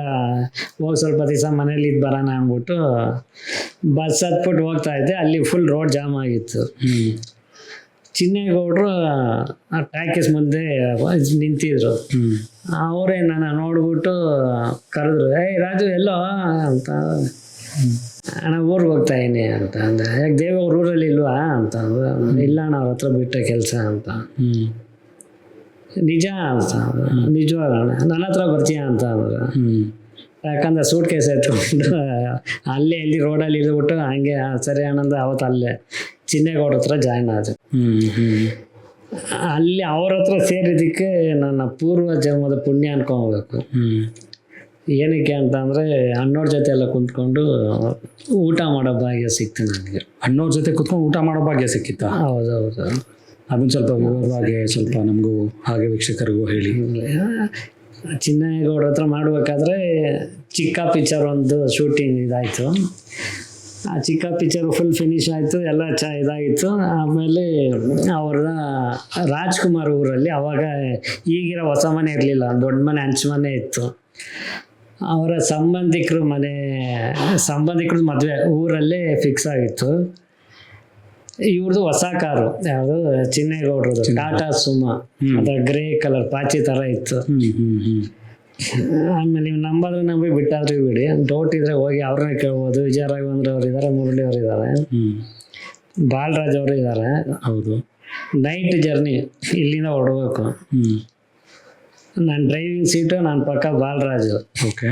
ಹೋಗಿ ಸ್ವಲ್ಪ ದಿವಸ ಮನೇಲಿ ಇದ್ದು ಬರೋಣ ಅಂದ್ಬಿಟ್ಟು ಬಸ್ ಹತ್ಬಿಟ್ಟು ಹೋಗ್ತಾ ಇದ್ದೆ. ಅಲ್ಲಿ ಫುಲ್ ರೋಡ್ ಜಾಮ್ ಆಗಿತ್ತು. ಚಿನ್ನೇಗೌಡರು ಆ ಟಾಕೀಸ್ ಮುಂದೆ ನಿಂತಿದ್ರು. ಅವರೇ ನನ್ನ ನೋಡ್ಬಿಟ್ಟು ಕರೆದ್ರು, ಏಯ್ ರಾಜು, ಎಲ್ಲೋ ಅಂತ. ಅಣ್ಣ, ಊರಿಗೆ ಹೋಗ್ತಾ ಇದೀನಿ ಅಂತ ಅಂದೆ. ಯಾಕೆ ದೇವ ಊರಲ್ಲಿ ಇಲ್ವಾ ಅಂತ. ಇಲ್ಲ ಅಣ್ಣ, ಅವ್ರ ಹತ್ರ ಬಿಟ್ಟ ಕೆಲಸ ಅಂತ. ನಿಜ ಅಂತ. ನಿಜವಾಗ ನನ್ನ ಹತ್ರ ಬರ್ತೀಯ ಅಂತ ಅಂದ್ರೆ ಯಾಕಂದ್ರೆ ಸೂಟ್ ಕೇಸ್ ಎತ್ಕೊಂಡು ಅಲ್ಲೇ ಅಲ್ಲಿ ರೋಡಲ್ಲಿ ಇದ್ಬಿಟ್ಟು ಹಂಗೆ ಸರಿ ಆನಂದ ಅವತ್ತು ಅಲ್ಲೇ ಚಿನ್ನೇಗೌಡ ಹತ್ರ ಜಾಯ್ನ್ ಆದ. ಅಲ್ಲಿ ಅವ್ರ ಹತ್ರ ಸೇರಿದ್ದಕ್ಕೆ ನನ್ನ ಪೂರ್ವ ಜನ್ಮದ ಪುಣ್ಯ ಅನ್ಕೊಬೇಕು. ಏನಕ್ಕೆ ಅಂತ ಅಂದರೆ ಅಣ್ಣವ್ರ ಜೊತೆ ಎಲ್ಲ ಕುಂತ್ಕೊಂಡು ಊಟ ಮಾಡೋ ಭಾಗ್ಯ ಸಿಕ್ತು ನನಗೆ. ಅಣ್ಣವ್ರ ಜೊತೆ ಕುತ್ಕೊಂಡು ಊಟ ಮಾಡೋ ಭಾಗ್ಯ ಸಿಕ್ಕಿತ್ತಾ? ಹೌದೌದು. ಅದನ್ನ ಸ್ವಲ್ಪ ವಿವರವಾಗಿ ಸ್ವಲ್ಪ ನಮಗೂ ಹಾಗೆ ವೀಕ್ಷಕರಿಗೂ ಹೇಳಿ. ಚಿನ್ನೇಗೌಡ ಹತ್ರ ಮಾಡಬೇಕಾದ್ರೆ ಚಿಕ್ಕ ಪಿಕ್ಚರ್ ಒಂದು ಶೂಟಿಂಗ್ ಇದಾಯಿತು. ಆ ಚಿಕ್ಕ ಪಿಕ್ಚರ್ ಫುಲ್ ಫಿನಿಶ್ ಆಯಿತು, ಎಲ್ಲ ಚ ಇದಾಗಿತ್ತು. ಆಮೇಲೆ ಅವ್ರ ರಾಜ್ಕುಮಾರ್ ಊರಲ್ಲಿ ಅವಾಗ ಈಗಿರೋ ಹೊಸ ಮನೆ ಇರಲಿಲ್ಲ, ದೊಡ್ಡ ಮನೆ ಹಂಚು ಮನೆ ಇತ್ತು. ಅವರ ಸಂಬಂಧಿಕರು ಮನೆ, ಸಂಬಂಧಿಕರು ಮದುವೆ ಊರಲ್ಲೇ ಫಿಕ್ಸ್ ಆಗಿತ್ತು. ಇವ್ರದ್ದು ಹೊಸ ಕಾರು ಯಾವುದು ಚಿನ್ನೇಗೌಡ್ರದ್ದು ಟಾಟಾ ಸುಮಾ. ಅದ ಗ್ರೇ ಕಲರ್ ಪಾಚಿ ತರ ಇತ್ತು. ಆಮೇಲೆ ನೀವು ನಂಬಾದ್ರೆ ನಂಬಿ ಬಿಟ್ಟಾದ್ರೂ ಬಿಡಿ. ಡೌಟ್ ಇದ್ರೆ ಹೋಗಿ ಅವ್ರನ್ನೇ ಕೇಳ್ಬೋದು. ವಿಜಯ ರಾಘವೇಂದ್ರ ಅವ್ರು ಇದ್ದಾರೆ ಮುರಳಿ ಅವರು ಇದ್ದಾರೆ ಬಾಲರಾಜ್ ಅವರು ಇದ್ದಾರೆ ಹೌದು. ನೈಟ್ ಜರ್ನಿ ಇಲ್ಲಿಂದ ಹೊರಡ್ಬೇಕು. ನನ್ನ ನಾನು ಡ್ರೈವಿಂಗ್ ಸೀಟು ನಾನು ಪಕ್ಕ ಬಾಲರಾಜು. ಓಕೆ.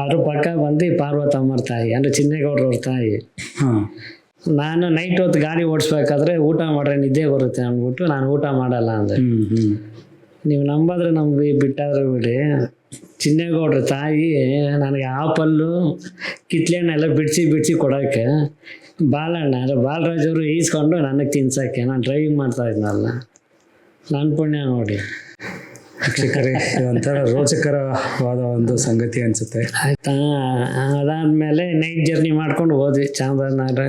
ಅವರು ಪಕ್ಕ ಬಂದು ಪಾರ್ವತಮ್ಮರ ತಾಯಿ ಅಂದರೆ ಚಿನ್ನೇಗೌಡ್ರವ್ರ ತಾಯಿ. ಹಾ. ನಾನು ನೈಟ್ ಹೊತ್ತು ಗಾಡಿ ಓಡಿಸ್ಬೇಕಾದ್ರೆ ಊಟ ಮಾಡ್ರೆ ನಿದ್ದೆ ಬರುತ್ತೆ ಅಂದ್ಬಿಟ್ಟು ನಾನು ಊಟ ಮಾಡಲ್ಲ ಅಂದೆ ಹ್ಮ್ ಹ್ಮ್. ನೀವು ನಂಬಾದ್ರೆ ನಂಬಿ ಬಿಟ್ಟಾದ್ರೆ ಬಿಡಿ. ಚಿನ್ನೇಗೌಡ್ರ ತಾಯಿ ನನಗೆ ಆಪಲ್ಲು ಕಿತ್ಲೆಹಣ್ಣೆಲ್ಲ ಬಿಡಿಸಿ ಬಿಡಿಸಿ ಕೊಡೋಕ್ಕೆ ಬಾಲಣ್ಣ ಅಂದರೆ ಬಾಲರಾಜವರು ಈಸ್ಕೊಂಡು ನನಗೆ ತಿನ್ಸೋಕ್ಕೆ. ನಾನು ಡ್ರೈವಿಂಗ್ ಮಾಡ್ತಾ ಇದ್ನಲ್ಲ. ನನ್ನ ಪುಣ್ಯ ನೋಡಿ. ವೀಕ್ಷಕರೇ ಒಂಥರ ರೋಚಕರವಾದ ಒಂದು ಸಂಗತಿ ಅನ್ಸುತ್ತೆ. ಆಯ್ತಾ? ಅದಾದಮೇಲೆ ನೈಟ್ ಜರ್ನಿ ಮಾಡ್ಕೊಂಡು ಹೋದ್ವಿ ಚಾಮರಾಜನಗರ.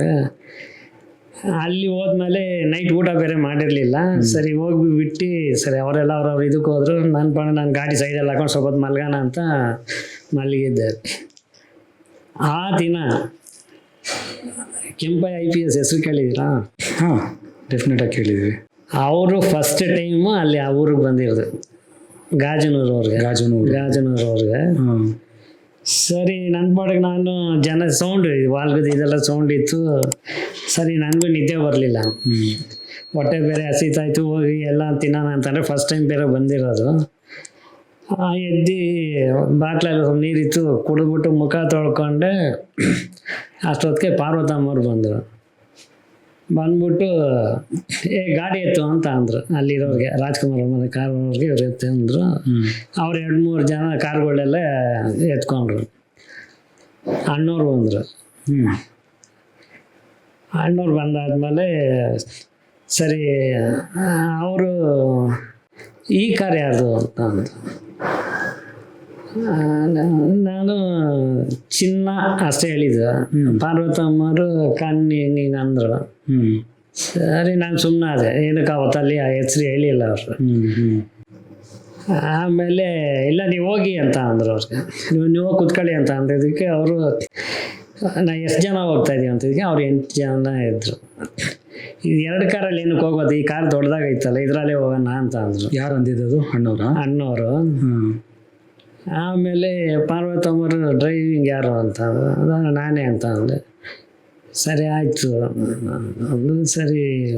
ಅಲ್ಲಿ ಹೋದ್ಮೇಲೆ ನೈಟ್ ಊಟ ಬೇರೆ ಮಾಡಿರಲಿಲ್ಲ. ಸರಿ ಹೋಗಿ ಬಿಟ್ಟು ಸರಿ ಅವರೆಲ್ಲ ಅವ್ರವ್ರ ಇದಕ್ಕೆ ಹೋದ್ರು. ನನ್ನ ಪಣ ನಾನು ಗಾಡಿ ಸೈಡಲ್ಲಿ ಹಾಕೊಂಡು ಸ್ವಲ್ಪ ಮಲ್ಗೋಣ ಅಂತ ಮಲಗಿದ್ದೆ. ಆ ದಿನ ಕೆಂಪೈ ಐ ಪಿ ಎಸ್ ಹೆಸರು ಕೇಳಿದ್ದೀರಾ? ಹಾಂ ಡೆಫಿನೆಟಾಗಿ ಕೇಳಿದ್ವಿ. ಅವರು ಫಸ್ಟ್ ಟೈಮು ಅಲ್ಲಿ ಆ ಊರಿಗೆ ಬಂದಿರೋದು. ಗಾಜನೂರು ಅವ್ರಿಗೆ ಗಾಜನೂರು. ಗಾಜನೂರು ಅವ್ರಿಗೆ ಸರಿ ನನ್ನ ಪಾಡಿಗೆ ನಾನು ಜನ ಸೌಂಡ್ ವಾಲ್ಗದ ಇದೆಲ್ಲ ಸೌಂಡ್ ಇತ್ತು. ಸರಿ ನನಗೂ ನಿದ್ದೆ ಬರಲಿಲ್ಲ. ಹೊಟ್ಟೆ ಬೇರೆ ಹಸಿತಾಯ್ತು ಹೋಗಿ ಎಲ್ಲ ತಿನ್ನೋಣ ಅಂತಂದರೆ ಫಸ್ಟ್ ಟೈಮ್ ಬೇರೆ ಬಂದಿರೋದು. ಆ, ಎದ್ದು ಬಾಟ್ಲಲ್ಲಿ ಸ್ವಲ್ಪ ನೀರಿತ್ತು ಕುಡಿದ್ಬಿಟ್ಟು ಮುಖ ತೊಳ್ಕೊಂಡೆ ಅಷ್ಟೊತ್ತಿಗೆ ಪಾರ್ವತಮ್ಮವ್ರು ಬಂದರು. ಬಂದ್ಬಿಟ್ಟು ಏ ಗಾಡಿ ಎತ್ತು ಅಂತ ಅಂದರು. ಅಲ್ಲಿರೋರಿಗೆ ರಾಜ್ಕುಮಾರ್ ಮನೆ ಕಾರ್ ಅವ್ರಿಗೆ ಇವ್ರು ಎತ್ತು ಅಂದರು. ಅವ್ರು ಎರಡು ಮೂರು ಜನ ಕಾರ್ಗಳೆಲ್ಲ ಎತ್ಕೊಂಡ್ರು. ಅಣ್ಣವ್ರು ಬಂದರು ಹ್ಮ್. ಅಣ್ಣವ್ರು ಬಂದಾದ್ಮೇಲೆ ಸರಿ ಅವರು ಈ ಕಾರ್ ಯಾರ್ದು? ಅಂತ ಅಂದ್ರು. ನಾನು ಚಿನ್ನ ಅಷ್ಟೇ ಹೇಳಿದ್ದು. ಪಾರ್ವತಮ್ಮರು ಕಣ್ಣಿ ನೀನು ಹಿಂಗೆ ಅಂದರು ಸರಿ ನಾನು ಸುಮ್ಮನೆ ಅದೇ ಏನಕ್ಕೆ ಅವತ್ತಲ್ಲಿ ಆ ಹೆಸ್ರು ಹೇಳಿಲ್ಲ ಅವರು. ಆಮೇಲೆ ಇಲ್ಲ ನೀವು ಹೋಗಿ ಅಂತ ಅಂದರು ಅವ್ರಿಗೆ. ನೀವು ನೀವು ಕುತ್ಕೊಳ್ಳಿ ಅಂತ ಅಂದಿದ್ದಕ್ಕೆ ಅವರು ನಾ ಎಷ್ಟು ಜನ ಹೋಗ್ತಾ ಇದೀವಿ ಅಂತ ಇದಕ್ಕೆ ಅವ್ರು ಎಂಟು ಜನ ಇದ್ರು. ಇದು ಎರಡು ಕಾರಲ್ಲಿ ಏನಕ್ಕೆ ಹೋಗೋದು? ಈ ಕಾರ್ ದೊಡ್ಡದಾಗೈತಲ್ಲ ಇದರಲ್ಲೇ ಹೋಗೋಣ ಅಂತ ಅಂದರು. ಯಾರು ಅಂದಿದ್ದು ಅಣ್ಣವ್ರ? ಅಣ್ಣವರು. ಹ್ಮ್. ಆಮೇಲೆ ಪಾರ್ವತಮ್ಮರು ಡ್ರೈವಿಂಗ್ ಯಾರು ಅಂತ. ನಾನೇ ಅಂತ ಅಂದೆ. ಸರಿ ಆಯಿತು. ಸರಿ.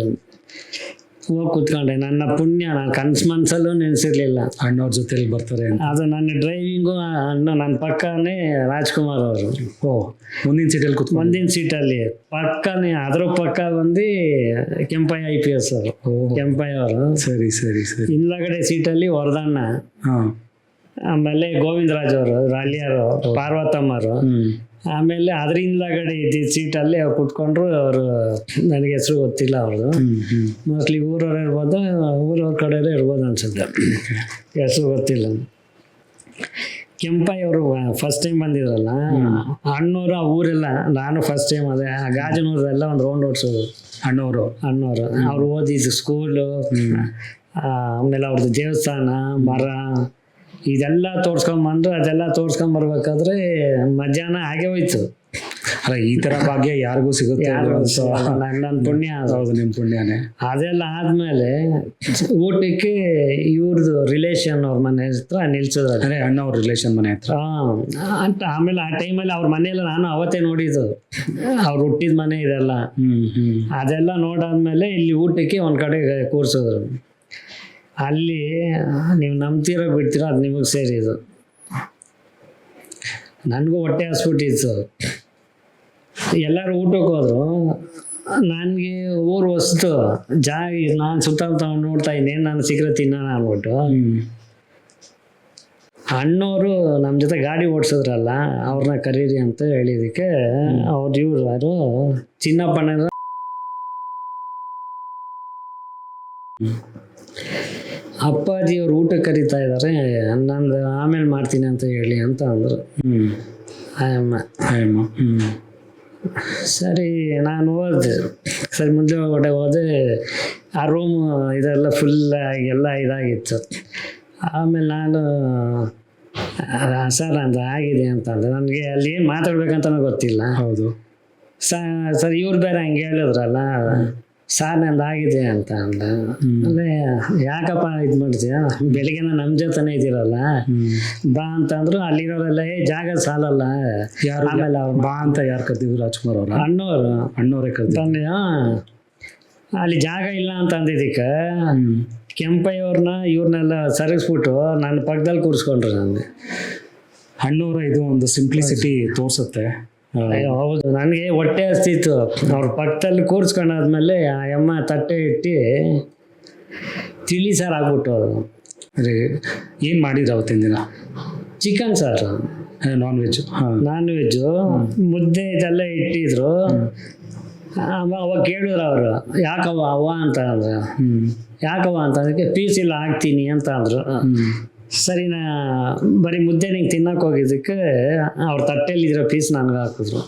ಹೋಗಿ ಕೂತ್ಕೊಂಡೆ. ನನ್ನ ಪುಣ್ಯ ನಾನು ಕನ್ಸು ಮನ್ಸಲ್ಲೂ ನೆನೆಸಿರ್ಲಿಲ್ಲ. ಅಣ್ಣವ್ರ ಜೊತೆಲಿ ಬರ್ತಾರೆ ಅದು ನನ್ನ ಡ್ರೈವಿಂಗು ಅಣ್ಣ ನನ್ನ ಪಕ್ಕನೇ ರಾಜ್ಕುಮಾರ್ ಅವರು. ಓ ಮುಂದಿನ ಸೀಟಲ್ಲಿ ಕೂತ್ ಮುಂದಿನ ಸೀಟಲ್ಲಿ ಪಕ್ಕನೇ ಅದ್ರ ಪಕ್ಕ ಬಂದು ಕೆಂಪಯ್ಯ ಐ ಪಿ ಎಸ್ ಅವರು. ಕೆಂಪಯ್ಯ ಅವರು. ಸರಿ ಸರಿ ಸರಿ. ಹಿಂದಗಡೆ ಸೀಟಲ್ಲಿ ವರದಣ್ಣ. ಹಾ. ಆಮೇಲೆ ಗೋವಿಂದರಾಜ್ ಅವರು ರಾಲಿಯರು ಪಾರ್ವತಮ್ಮರು ಆಮೇಲೆ ಅದ್ರ ಹಿಂದ್ಗಡೆ ಇದ್ದಿದ್ದ ಸೀಟಲ್ಲಿ ಅವ್ರು ಕುತ್ಕೊಂಡ್ರು ಅವರು ನನಗೆ ಹೆಸರು ಗೊತ್ತಿಲ್ಲ ಅವ್ರದ್ದು. ಮೋಸ್ಟ್ಲಿ ಊರವ್ರು ಇರ್ಬೋದು ಊರವ್ರ ಕಡೆಯವ್ರು ಇರ್ಬೋದು ಅನ್ಸುತ್ತೆ. ಹೆಸರು ಗೊತ್ತಿಲ್ಲ. ಕೆಂಪಯ್ಯ ಅವರು ಫಸ್ಟ್ ಟೈಮ್ ಬಂದಿದ್ರಲ್ಲ ಅಣ್ಣವರು ಆ ಊರೆಲ್ಲ ನಾನು ಫಸ್ಟ್ ಟೈಮ್ ಅದೇ ಆ ಗಾಜನೂರೆಲ್ಲ ಒಂದು ರೌಂಡ್ ಓಡಿಸೋದು. ಅಣ್ಣವರು ಅಣ್ಣವರು ಅವ್ರು ಓದಿದ್ದು ಸ್ಕೂಲು ಆಮೇಲೆ ಅವ್ರದ್ದು ದೇವಸ್ಥಾನ ಮರ ಇದೆಲ್ಲ ತೋರ್ಸ್ಕೊಂಬಂದು ಅದೆಲ್ಲ ತೋರ್ಸ್ಕೊಂಬರ್ಬೇಕಾದ್ರೆ ಮಧ್ಯಾಹ್ನ ಹಾಗೆ ಹೋಯ್ತು. ಅಲ್ಲ ಈ ತರ ಭಾಗ್ಯ ಯಾರಿಗೂ ಸಿಗುತ್ತೆ ನನ್ನ ಪುಣ್ಯ. ಹೌದು ನಿಮ್ ಪುಣ್ಯನೇ. ಅದೆಲ್ಲ ಆದ್ಮೇಲೆ ಊಟಕ್ಕೆ ಇವ್ರದ್ದು ರಿಲೇಷನ್ ಅವ್ರ ಮನೆ ಹತ್ರ ನಿಲ್ಸಿದ್ರು ಅಂದ್ರೆ ಅಣ್ಣ ಅವ್ರ ರಿಲೇಷನ್ ಮನೆ ಹತ್ರ. ಅಂತ ಆಮೇಲೆ ಆ ಟೈಮಲ್ಲಿ ಅವ್ರ ಮನೆಯಲ್ಲ ನಾನು ಅವತ್ತೇ ನೋಡಿದ್ದು. ಅವ್ರು ಹುಟ್ಟಿದ ಮನೆ ಇದೆಲ್ಲ. ಅದೆಲ್ಲ ನೋಡಾದ್ಮೇಲೆ ಇಲ್ಲಿ ಊಟಕ್ಕೆ ಒಂದ್ ಕಡೆ ಕೂರಿಸಿದ್ರು. ಅಲ್ಲಿ, ನೀವು ನಂಬ್ತೀರ ಬಿಡ್ತೀರ, ಅದು ನಿಮಗೆ ಸೇರಿದು ನನಗೂ ಹೊಟ್ಟೆ ಹಸ್ಬಿಟ್ಟಿತ್ತು. ಎಲ್ಲರೂ ಊಟಕ್ಕೆ ಹೋದ್ರು. ನನಗೆ ಊರು ಹೊಸ್ತು. ಜಾಗ ನಾನು ಸುತ್ತಮುತ್ತ ನೋಡ್ತಾ ಇನ್ನೇನು ನಾನು ಸಿಕ್ಕರೆ ತಿನ್ನೋಣ ಅಂದ್ಬಿಟ್ಟು. ಅಣ್ಣವರು ನಮ್ಮ ಜೊತೆ ಗಾಡಿ ಓಡಿಸಿದ್ರಲ್ಲ ಅವ್ರನ್ನ ಕರೀರಿ ಅಂತ ಹೇಳಿದಕ್ಕೆ ಅವ್ರು ಇವ್ರು ಯಾರು ಚಿನ್ನಪ್ಪಣ್ಣ ಅಪ್ಪಾಜಿ ಊಟ ಊಟಕ್ಕೆ ಕರೀತಾ ಇದ್ದಾರೆ ನಂದು ಆಮೇಲೆ ಮಾಡ್ತೀನಿ ಅಂತ ಹೇಳಿ ಅಂತ ಅಂದರು. ಹ್ಞೂ ಆಯಮ್ಮ. ಸರಿ ನಾನು ಹೋದೆ. ಸರಿ ಮುಂದೆ ಒಳಗಡೆ ಹೋದೆ ಆ ರೂಮು ಇದೆಲ್ಲ ಫುಲ್ ಎಲ್ಲ ಇದಾಗಿತ್ತು. ಆಮೇಲೆ ನಾನು ಸರ್ ಅಂತ ಆಗಿದೆ ಅಂತಂದೆ ನನಗೆ ಅಲ್ಲಿ ಏನು ಮಾತಾಡ್ಬೇಕಂತನೂ ಗೊತ್ತಿಲ್ಲ. ಹೌದು. ಸ- ಸರ್ ಇವ್ರು ಬೇರೆ ಹಂಗೆ ಹೇಳಿದ್ರಲ್ಲ. ಸರ್ ನಂದು ಆಗಿದೆ ಅಂತ ಅಂದ. ಅಂದರೆ ಯಾಕಪ್ಪ ಇದು ಮಾಡ್ತೀಯ? ಬೆಳಿಗ್ಗೆನ ನಮ್ಮ ಜೊತೆನೇ ಇದ್ದೀರಲ್ಲ. ಬಾ ಅಂತಂದ್ರು ಅಲ್ಲಿರೋರೆಲ್ಲ ಏ ಜಾಗ ಸಾಲಲ್ಲ. ಯಾರು? ಆಮೇಲೆ ಅವ್ರು ಬಾ ಅಂತ ಯಾರು ಕರ್ದಿದ್ರು ರಾಜ್ಕುಮಾರ್ ಅವ್ರ? ಅಣ್ಣವರು. ಅಣ್ಣವರೇ ಕರ್ದಿ ಅಲ್ಲಿ ಜಾಗ ಇಲ್ಲ ಅಂತ ಅಂದಿದ್ದಕ್ಕೆ ಕೆಂಪಯ್ಯವ್ರನ್ನ ಇವ್ರನ್ನೆಲ್ಲ ಸರಿಸ್ಬಿಟ್ಟು ನನ್ನ ಪಕ್ಕದಲ್ಲಿ ಕೂರಿಸ್ಕೊಂಡ್ರು ನನಗೆ ಅಣ್ಣವರ ಇದು ಒಂದು ಸಿಂಪ್ಲಿಸಿಟಿ ತೋರ್ಸುತ್ತೆ. ಹೌದು. ನನಗೆ ಹೊಟ್ಟೆ ಹಸ್ತಿತ್ತು ಅವ್ರ ಪಕ್ಕದಲ್ಲಿ ಕೂರಿಸ್ಕೊಂಡಾದ್ಮೇಲೆ ಆ ಅಮ್ಮ ತಟ್ಟೆ ಇಟ್ಟು ತಿಳಿ ಸಾರು ಆಗ್ಬಿಟ್ಟು ಅದೇ ಏನು ಮಾಡಿದ್ರು ಅವತ್ತಿನ ದಿನ? ಚಿಕನ್ ಸಾರು. ನಾನ್ ವೆಜ್ ನಾನ್ ವೆಜ್ಜು ಮುದ್ದೆ ಇದೆಲ್ಲ ಇಟ್ಟಿದ್ರು. ಅಮ್ಮ ಅವಾಗ ಕೇಳಿದ್ರು ಅವರು ಯಾಕವ್ವ ಅವ್ವ ಅಂತ ಅಂದ್ರೆ. ಯಾಕವ್ವ ಅಂತ ಅದಕ್ಕೆ ಪೀಸ್ ಇಲ್ಲ ಹಾಕ್ತೀನಿ ಅಂತ ಅಂದರು. ಸರಿ ನಾ ಬರೀ ಮುದ್ದೆ ನಿಂಗೆ ತಿನ್ನಕ್ಕೆ ಹೋಗಿದ್ದಕ್ಕೆ ಅವ್ರ ತಟ್ಟೆಯಲ್ಲಿರೋ ಪೀಸ್ ನನಗೆ ಹಾಕಿದ್ರು.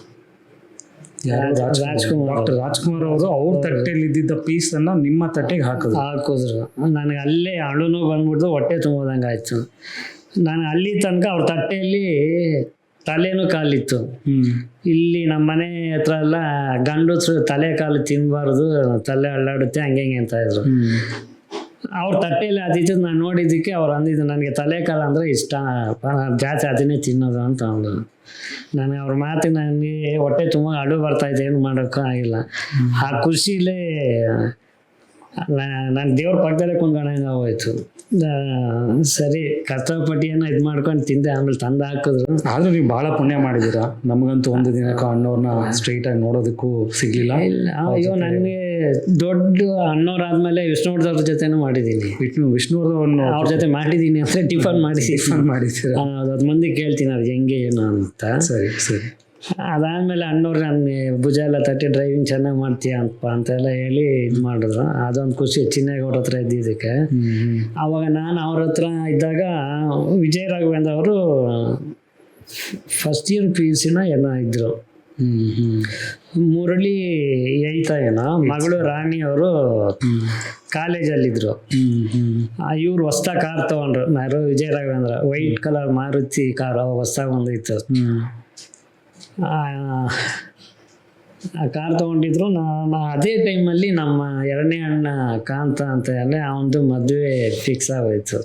ರಾಜ್ಕುಮಾರ್ ಡಾಕ್ಟರ್ ರಾಜ್ಕುಮಾರ್ ಅವರು ಅವ್ರ ತಟ್ಟೆಯಲ್ಲಿ ಇದ್ದಿದ್ದ ಪೀಸ್ ಅನ್ನ ನಿಮ್ಮ ತಟ್ಟೆಗೆ ಹಾಕಿದ್ರು. ಹಾಕಿದ್ರು. ನನಗೆ ಅಲ್ಲೇ ಅಳುನೋ ಬಂದ್ಬಿಡ್ದು ಹೊಟ್ಟೆ ತುಂಬೋದಂಗೆ ಆಯ್ತು. ನಾನು ಅಲ್ಲಿ ತನಕ ಅವ್ರ ತಟ್ಟೆಯಲ್ಲಿ ತಲೆನೂ ಕಾಲಿತ್ತು. ಇಲ್ಲಿ ನಮ್ಮ ಮನೆ ಹತ್ರ ಎಲ್ಲ ಗಂಡು ತಲೆ ಕಾಲು ತಿನ್ನಬಾರ್ದು ತಲೆ ಅಳ್ಳಾಡುತ್ತೆ ಹಂಗೆ ಹಿಂಗೆ ಅಂತ ಇದ್ರು. ಅವ್ರ ತಟ್ಟೆಯಲ್ಲಿ ಅದಿದ್ದು ನಾನು ನೋಡಿದ್ದಕ್ಕೆ ಅವ್ರು ಅಂದಿದ್ದು ನನಗೆ ತಲೆ ಕಾಲ ಅಂದರೆ ಇಷ್ಟ. ಜಾತಿ ಜಾಸ್ತಿ ಅದನ್ನೇ ತಿನ್ನೋದು ಅಂತ ಅಂದರು ನನಗೆ ಅವ್ರ ಮಾತು ನನಗೆ ಹೊಟ್ಟೆ ತುಂಬ ಅಡು ಬರ್ತಾಯಿದೆ ಏನು ಮಾಡೋಕ್ಕೂ ಆಗಿಲ್ಲ. ಆ ಖುಷಿಲೇ ನಾನು ದೇವ್ರ ಪಕ್ಕದಲ್ಲೇ ಕುಂದ್ಕೊಂಡಂಗೆ ಹೋಯ್ತು. ಸರಿ ಕಷ್ಟಪಟ್ಟಿಯನ್ನು ಏನೋ ಇದು ಮಾಡ್ಕೊಂಡು ತಿಂದೆ ಆಮೇಲೆ ತಂದು ಹಾಕಿದ್ರು. ಆದರೂ ನೀವು ಭಾಳ ಪುಣ್ಯ ಮಾಡಿದ್ದೀರಾ ನಮಗಂತೂ ಒಂದು ದಿನಕ್ಕೂ ಅಣ್ಣವ್ರನ್ನ ಸ್ಟ್ರೈಟಾಗಿ ನೋಡೋದಕ್ಕೂ ಸಿಗಲಿಲ್ಲ. ಇಲ್ಲ ಅಯ್ಯೋ ನನಗೆ ದೊಡ್ಡ ಅನ್ನೋರಾದ್ಮೇಲೆ ವಿಷ್ಣುವರ್ಧವ್ರ ಜೊತೆನೂ ಮಾಡಿದ್ದೀನಿ. ವಿಷ್ಣು ವಿಷ್ಣುವರ್ಧನ್ ಅವ್ರ ಜೊತೆ ಮಾಡಿದ್ದೀನಿ ಅಂದರೆ ಟಿಫನ್ ಮಾಡಿ ಟಿಫನ್ ಮಾಡಿದ್ದೀರ ಅದು ಮಂದಿ ಕೇಳ್ತೀನಿ ಅದು ಹೆಂಗೆ ಏನು ಅಂತ. ಸರಿ ಸರಿ. ಅದಾದ್ಮೇಲೆ ಅಣ್ಣವ್ರು ನನಗೆ ಭುಜ ಎಲ್ಲ ತಟ್ಟಿ ಡ್ರೈವಿಂಗ್ ಚೆನ್ನಾಗಿ ಮಾಡ್ತೀಯ ಅಂತ ಅಂತೆಲ್ಲ ಹೇಳಿ ಇದು ಮಾಡಿದ್ರು. ಅದೊಂದು ಖುಷಿ ಚಿನ್ನೇಗೌಡ ಹತ್ರ ಇದ್ದಿದ್ದಕ್ಕೆ. ಅವಾಗ ಆವಾಗ ನಾನು ಅವ್ರ ಹತ್ರ ಇದ್ದಾಗ ವಿಜಯ ರಾಘವೇಂದ್ರ ಅವರು ಫಸ್ಟ್ ಇಯರ್ ಪಿ ಯು ಸಿನ ಏನೋ ಇದ್ದರು ಮುರಳಿ ಹೇಳ್ತಾ ಏನೋ ಮಗಳು ರಾಣಿ ಅವರು ಕಾಲೇಜಲ್ಲಿದ್ರು. ಇವ್ರು ಹೊಸ್ತ ಕಾರ್ ತಗೊಂಡ್ರು. ಯಾರು Vijaya Raghavendra white colour Maruti car ಹೊಸ್ದಾಗಿ ಬಂದಿತ್ತು. ಇತ್ತು ಕಾರ್ ತಗೊಂಡಿದ್ರು. ನಾನು ಅದೇ ಟೈಮಲ್ಲಿ ನಮ್ಮ ಎರಡನೇ ಅಣ್ಣ ಕಾಂತ ಅಂತ ಹೇಳಿ ಅವನದು ಮದುವೆ ಫಿಕ್ಸ್ ಆಗೋಯ್ತು.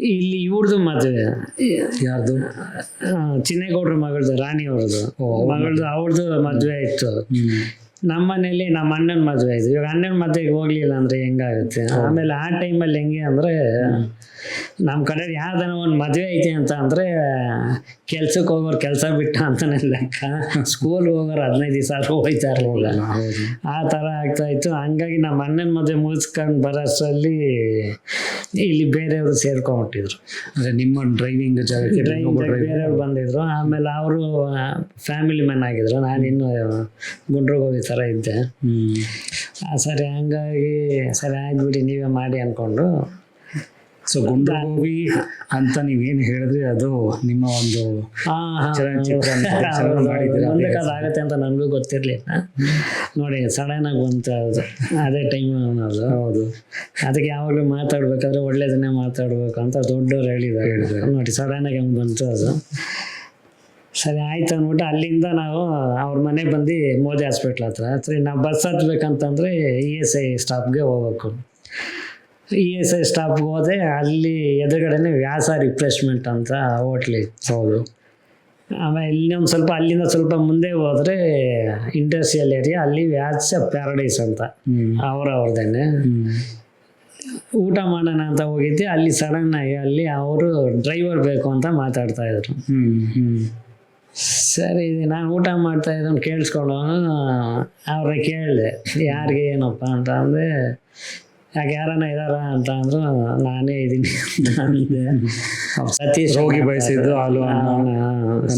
ಇಲ್ಲಿ ಇವ್ರದ್ದು ಮದುವೆ. ಯಾರ್ದು? ಚಿನ್ನೇಗೌಡ್ರ ಮಗಳದು ರಾಣಿ ಅವ್ರದ್ದು. ಮಗಳದು ಅವ್ರದ್ದು ಮದುವೆ ಇತ್ತು ನಮ್ಮ ಮನೇಲಿ ನಮ್ಮ ಅಣ್ಣನ ಮದುವೆ ಆಯ್ತು. ಇವಾಗ ಅಣ್ಣನ ಮದುವೆಗೆ ಹೋಗ್ಲಿಲ್ಲ ಅಂದ್ರೆ ಹೆಂಗಾಗುತ್ತೆ? ಆಮೇಲೆ ಆ ಟೈಮಲ್ಲಿ ಹೆಂಗೆ ಅಂದ್ರೆ ನಮ್ಮ ಕಡೆ ಯಾವ್ದಾನ ಒಂದು ಮದುವೆ ಐತೆ ಅಂತ ಅಂದ್ರೆ ಕೆಲ್ಸಕ್ಕೆ ಹೋಗೋರು ಕೆಲಸ ಬಿಟ್ಟ ಅಂತಾನೆ ಲೆಕ್ಕ. ಸ್ಕೂಲ್ ಹೋಗೋರು ಹದಿನೈದು ದಿವಸ ಆದ್ರೂ ಹೋಯ್ತಾ ಇರಲಿಲ್ಲ ಆ ಥರ ಆಗ್ತಾ ಇತ್ತು. ಹಂಗಾಗಿ ನಮ್ಮ ಅಣ್ಣನ ಮದುವೆ ಮುಗಿಸ್ಕೊಂಡು ಬರೋಷ್ಟರಲ್ಲಿ ಇಲ್ಲಿ ಬೇರೆಯವರು ಸೇರ್ಕೊಂಡ್ಬಿಟ್ಟಿದ್ರು ಅಂದ್ರೆ ನಿಮ್ಮ ಡ್ರೈವಿಂಗ್ ಜಾಗಕ್ಕೆ ಬೇರೆಯವ್ರು ಬಂದಿದ್ರು. ಆಮೇಲೆ ಅವರು ಫ್ಯಾಮಿಲಿ ಮ್ಯಾನ್ ಆಗಿದ್ರು. ನಾನು ಇನ್ನೂ ಗುಂಡ್ರಿಗೆ ಹೋಗಿ ಥರ ಇದ್ದೆ ಸರಿ ಹಂಗಾಗಿ ಸರಿ ಆಗ್ಬಿಡಿ ನೀವೇ ಮಾಡಿ ಅಂದ್ಕೊಂಡು ಸೊ ಗುಂಡಗೋವಿ ಅಂತ ನೀವೇನು ಹೇಳಿದ್ರಿ ಅದು ನಿಮ್ಮ ಒಂದು ಆಗುತ್ತೆ ಅಂತ ನನಗೂ ಗೊತ್ತಿರಲಿಲ್ಲ. ನೋಡಿ ಸಡನ್ನಾಗಿ ಬಂತು ಅದು. ಅದೇ ಟೈಮ್ ಅನ್ನೋದು. ಹೌದು. ಅದಕ್ಕೆ ಯಾವಾಗಲೂ ಮಾತಾಡ್ಬೇಕಾದ್ರೆ ಒಳ್ಳೇದನ್ನೇ ಮಾತಾಡ್ಬೇಕು ಅಂತ ದೊಡ್ಡವ್ರು ಹೇಳಿದ್ದಾರೆ. ನೋಡಿ ಸಡನ್ನಾಗಿ ಹಂಗೆ ಬಂತು ಅದು. ಸರಿ ಆಯ್ತು ಅಂದ್ಬಿಟ್ಟು ಅಲ್ಲಿಂದ ನಾವು ಅವ್ರ ಮನೆ ಬಂದು ಮೋದಿ ಹಾಸ್ಪಿಟ್ಲ್ ಹತ್ರ. ಸರಿ ನಾವು ಬಸ್ ಹತ್ಬೇಕಂತಂದ್ರೆ ಇ ಎಸ್ ಐ ಸ್ಟಾಪ್ಗೆ ಹೋಗ್ಬೇಕು. ಇ ಎಸ್ ಐ ಸ್ಟಾಪ್ಗೆ ಹೋದೆ ಅಲ್ಲಿ ಎದುರುಗಡೆನೆ ವ್ಯಾಸ ರಿಪ್ಲೇಸ್ಮೆಂಟ್ ಅಂತ ಹೋಟ್ಲಿ ಹೌದು ಆಮೇಲೆ ಇನ್ನೊಂದು ಸ್ವಲ್ಪ ಅಲ್ಲಿಂದ ಸ್ವಲ್ಪ ಮುಂದೆ ಹೋದ್ರೆ ಇಂಡಸ್ಟ್ರಿಯಲ್ ಏರಿಯಾ ಅಲ್ಲಿ ವ್ಯಾಸ ಪ್ಯಾರಡೈಸ್ ಅಂತ ಅವ್ರ ಅವ್ರದ್ದೇನೆ ಊಟ ಮಾಡೋಣ ಅಂತ ಹೋಗಿದ್ದೆ ಅಲ್ಲಿ ಸಡನ್ ಆಗಿ ಅಲ್ಲಿ ಅವರು ಡ್ರೈವರ್ ಬೇಕು ಅಂತ ಮಾತಾಡ್ತಾ ಇದ್ರು. ಹ್ಞೂ ಹ್ಮ್. ಸರಿ ನಾನು ಊಟ ಮಾಡ್ತಾ ಇದ್ದಾನೆ ಕೇಳಿಸ್ಕೊಂಡು ಅವ್ರಿಗೆ ಕೇಳಿದೆ ಯಾರಿಗೆ ಏನಪ್ಪ ಅಂತ ಅಂದ್ರೆ ಯಾಕೆ ಯಾರನ್ನ ಇದಾರ ಅಂತ ಅಂದ್ರು ನಾನೇ ಇದ್ದೀನಿ ಅಂತ ಅಂದೆ. ಅವ್ರು ಸತೀಶ್ ಹೋಗಿ ಬಯಸಿದ್ದು ಹಾಲು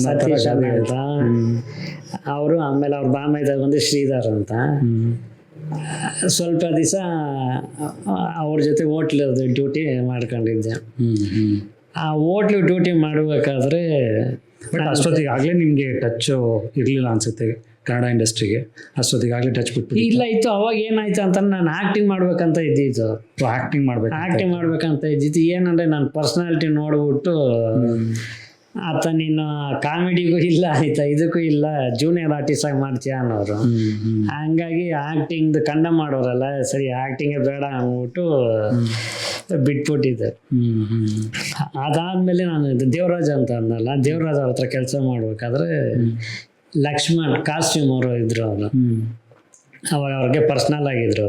ಸತೀಶ್ ಅಂತ ಅವರು ಆಮೇಲೆ ಅವ್ರ ಬಾಮೈದ ಬಂದು ಶ್ರೀಧರ್ ಅಂತ. ಸ್ವಲ್ಪ ದಿವಸ ಅವ್ರ ಜೊತೆ ಹೋಟ್ಲ್ ಡ್ಯೂಟಿ ಮಾಡ್ಕೊಂಡಿದ್ದೆ. ಆ ಹೋಟ್ಲು ಡ್ಯೂಟಿ ಮಾಡಬೇಕಾದ್ರೆ ಬಟ್ ಅಷ್ಟೊತ್ತಿಗೆ ಆಗಲೇ ನಿಮಗೆ ಟಚ್ ಇರಲಿಲ್ಲ ಅನ್ಸುತ್ತೆ ಕನ್ನಡ ಇಂಡಸ್ಟ್ರಿಗೆ ಅಷ್ಟೊತ್ತಿಗೆ ಆಗಲೇ ಟಚ್ ಬಿಟ್ಟು ಇಲ್ಲ ಇತ್ತು ಅವಾಗ ಏನಾಯ್ತು ಅಂತ ನಾನು ಆ್ಯಕ್ಟಿಂಗ್ ಮಾಡ್ಬೇಕಂತ ಇದ್ದಿದ್ದು. ಆ್ಯಕ್ಟಿಂಗ್ ಮಾಡ್ಬೇಕು ಆ್ಯಕ್ಟಿಂಗ್ ಮಾಡ್ಬೇಕಂತ ಇದ್ದಿತ್ತು ಏನಂದ್ರೆ ನನ್ನ ಪರ್ಸ್ನಾಲಿಟಿ ನೋಡ್ಬಿಟ್ಟು ಆತ ನೀನು ಕಾಮಿಡಿಗೂ ಇಲ್ಲ ಆಯ್ತಾ? ಇದಕ್ಕೂ ಇಲ್ಲ ಜೂನಿಯರ್ ಆರ್ಟಿಸ್ಟ್ ಆಗಿ ಮಾಡ್ತೀಯ ಅನ್ನೋರು. ಹಂಗಾಗಿ ಆ್ಯಕ್ಟಿಂಗ್ ಕಂಡ ಮಾಡೋರಲ್ಲ ಸರಿ ಆ್ಯಕ್ಟಿಂಗೇ ಬೇಡ ಅಂದ್ಬಿಟ್ಟು ಬಿಟ್ಬಿಟ್ಟಿದ್ದೆ. ಅದಾದ್ಮೇಲೆ ನಾನು ದೇವರಾಜ್ ಅಂತ ಅಂದಲ್ಲ ದೇವರಾಜ್ ಅವ್ರ ಹತ್ರ ಕೆಲಸ ಮಾಡ್ಬೇಕಾದ್ರೆ ಲಕ್ಷ್ಮಣ್ ಕಾಸ್ಟ್ಯೂಮ್ ಅವರು ಇದ್ರು ಅವರು. ಅವಾಗ ಅವ್ರಿಗೆ ಪರ್ಸ್ನಲ್ ಆಗಿದ್ರು.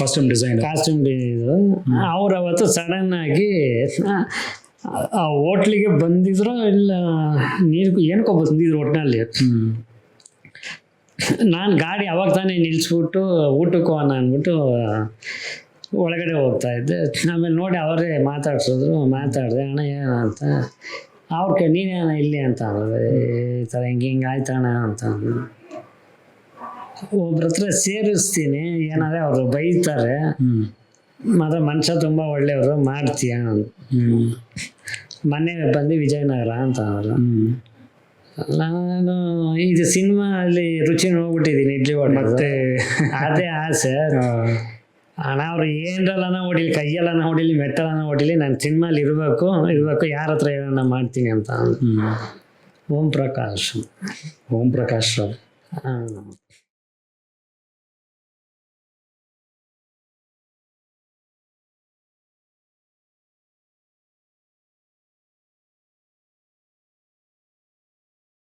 ಕಾಸ್ಟ್ಯೂಮ್ ಡಿಸೈನ್ ಕಾಸ್ಟ್ಯೂಮ್ ಡಿಸೈನ್ ಅವ್ರು ಅವತ್ತು ಸಡನ್ ಆಗಿ ಆ- ಹೋಟ್ಲಿಗೆ ಬಂದಿದ್ರು ಇಲ್ಲ ನೀರು ಏನಕ್ಕೋ ಬಂದಿದ್ರು ಒಟ್ಟಿನಲ್ಲಿ ನಾನು ಗಾಡಿ ಅವಾಗ ತಾನೇ ನಿಲ್ಲಿಸ್ಬಿಟ್ಟು ಊಟಕ್ಕೆ ಹೋಗೋಣ ಅಂದ್ಬಿಟ್ಟು ಒಳಗಡೆ ಹೋಗ್ತಾ ಇದ್ದೆ. ಆಮೇಲೆ ನೋಡಿ ಅವರೇ ಮಾತಾಡ್ಸಿದ್ರು. ಮಾತಾಡಿದೆ, ಅಣ್ಣ ಏನಂತ ಅವ್ರ ಕೈ ನೀನೇನ ಇಲ್ಲಿ ಅಂತ. ಈ ಥರ ಹಿಂಗೆ ಹಿಂಗೆ ಆಯ್ತಣ್ಣ ಅಂತ. ಒಬ್ರ ಹತ್ರ ಸೇರಿಸ್ತೀನಿ. ಏನಾದ್ರೆ ಅವರು ಬೈತಾರೆ. ಮಾತ್ರ ಮನುಷ್ಯ ತುಂಬ ಒಳ್ಳೆಯವರು ಮಾಡ್ತೀಯ ಹ್ಞೂ ಮೊನ್ನೆ ಬಂದು ವಿಜಯನಗರ ಅಂತ ಅವರು. ನಾನು ಇದು ಸಿನಿಮಾ ಅಲ್ಲಿ ರುಚಿ ನೋಡ್ಬಿಟ್ಟಿದ್ದೀನಿ ಇಡ್ಲಿ ವಡೆ. ಮತ್ತೆ? ಅದೇ ಆಸೆ. ಅಣ್ಣ ಅವ್ರು ಏನರಲ್ಲನ ಹೊಡಿಲಿ ಕೈಯಲ್ಲನ ಹೊಡಿಲಿ ಮೆಟ್ಟಲನ ಹೊಡಿಲಿ ನಾನು ಸಿನಿಮಾಲಿ ಇರಬೇಕು ಇರಬೇಕು ಯಾರ ಹತ್ರ ಏನನ್ನ ಮಾಡ್ತೀನಿ ಅಂತ. ಓಂ ಪ್ರಕಾಶ್. ಓಂ ಪ್ರಕಾಶ್ ರಾವ್ ಆ.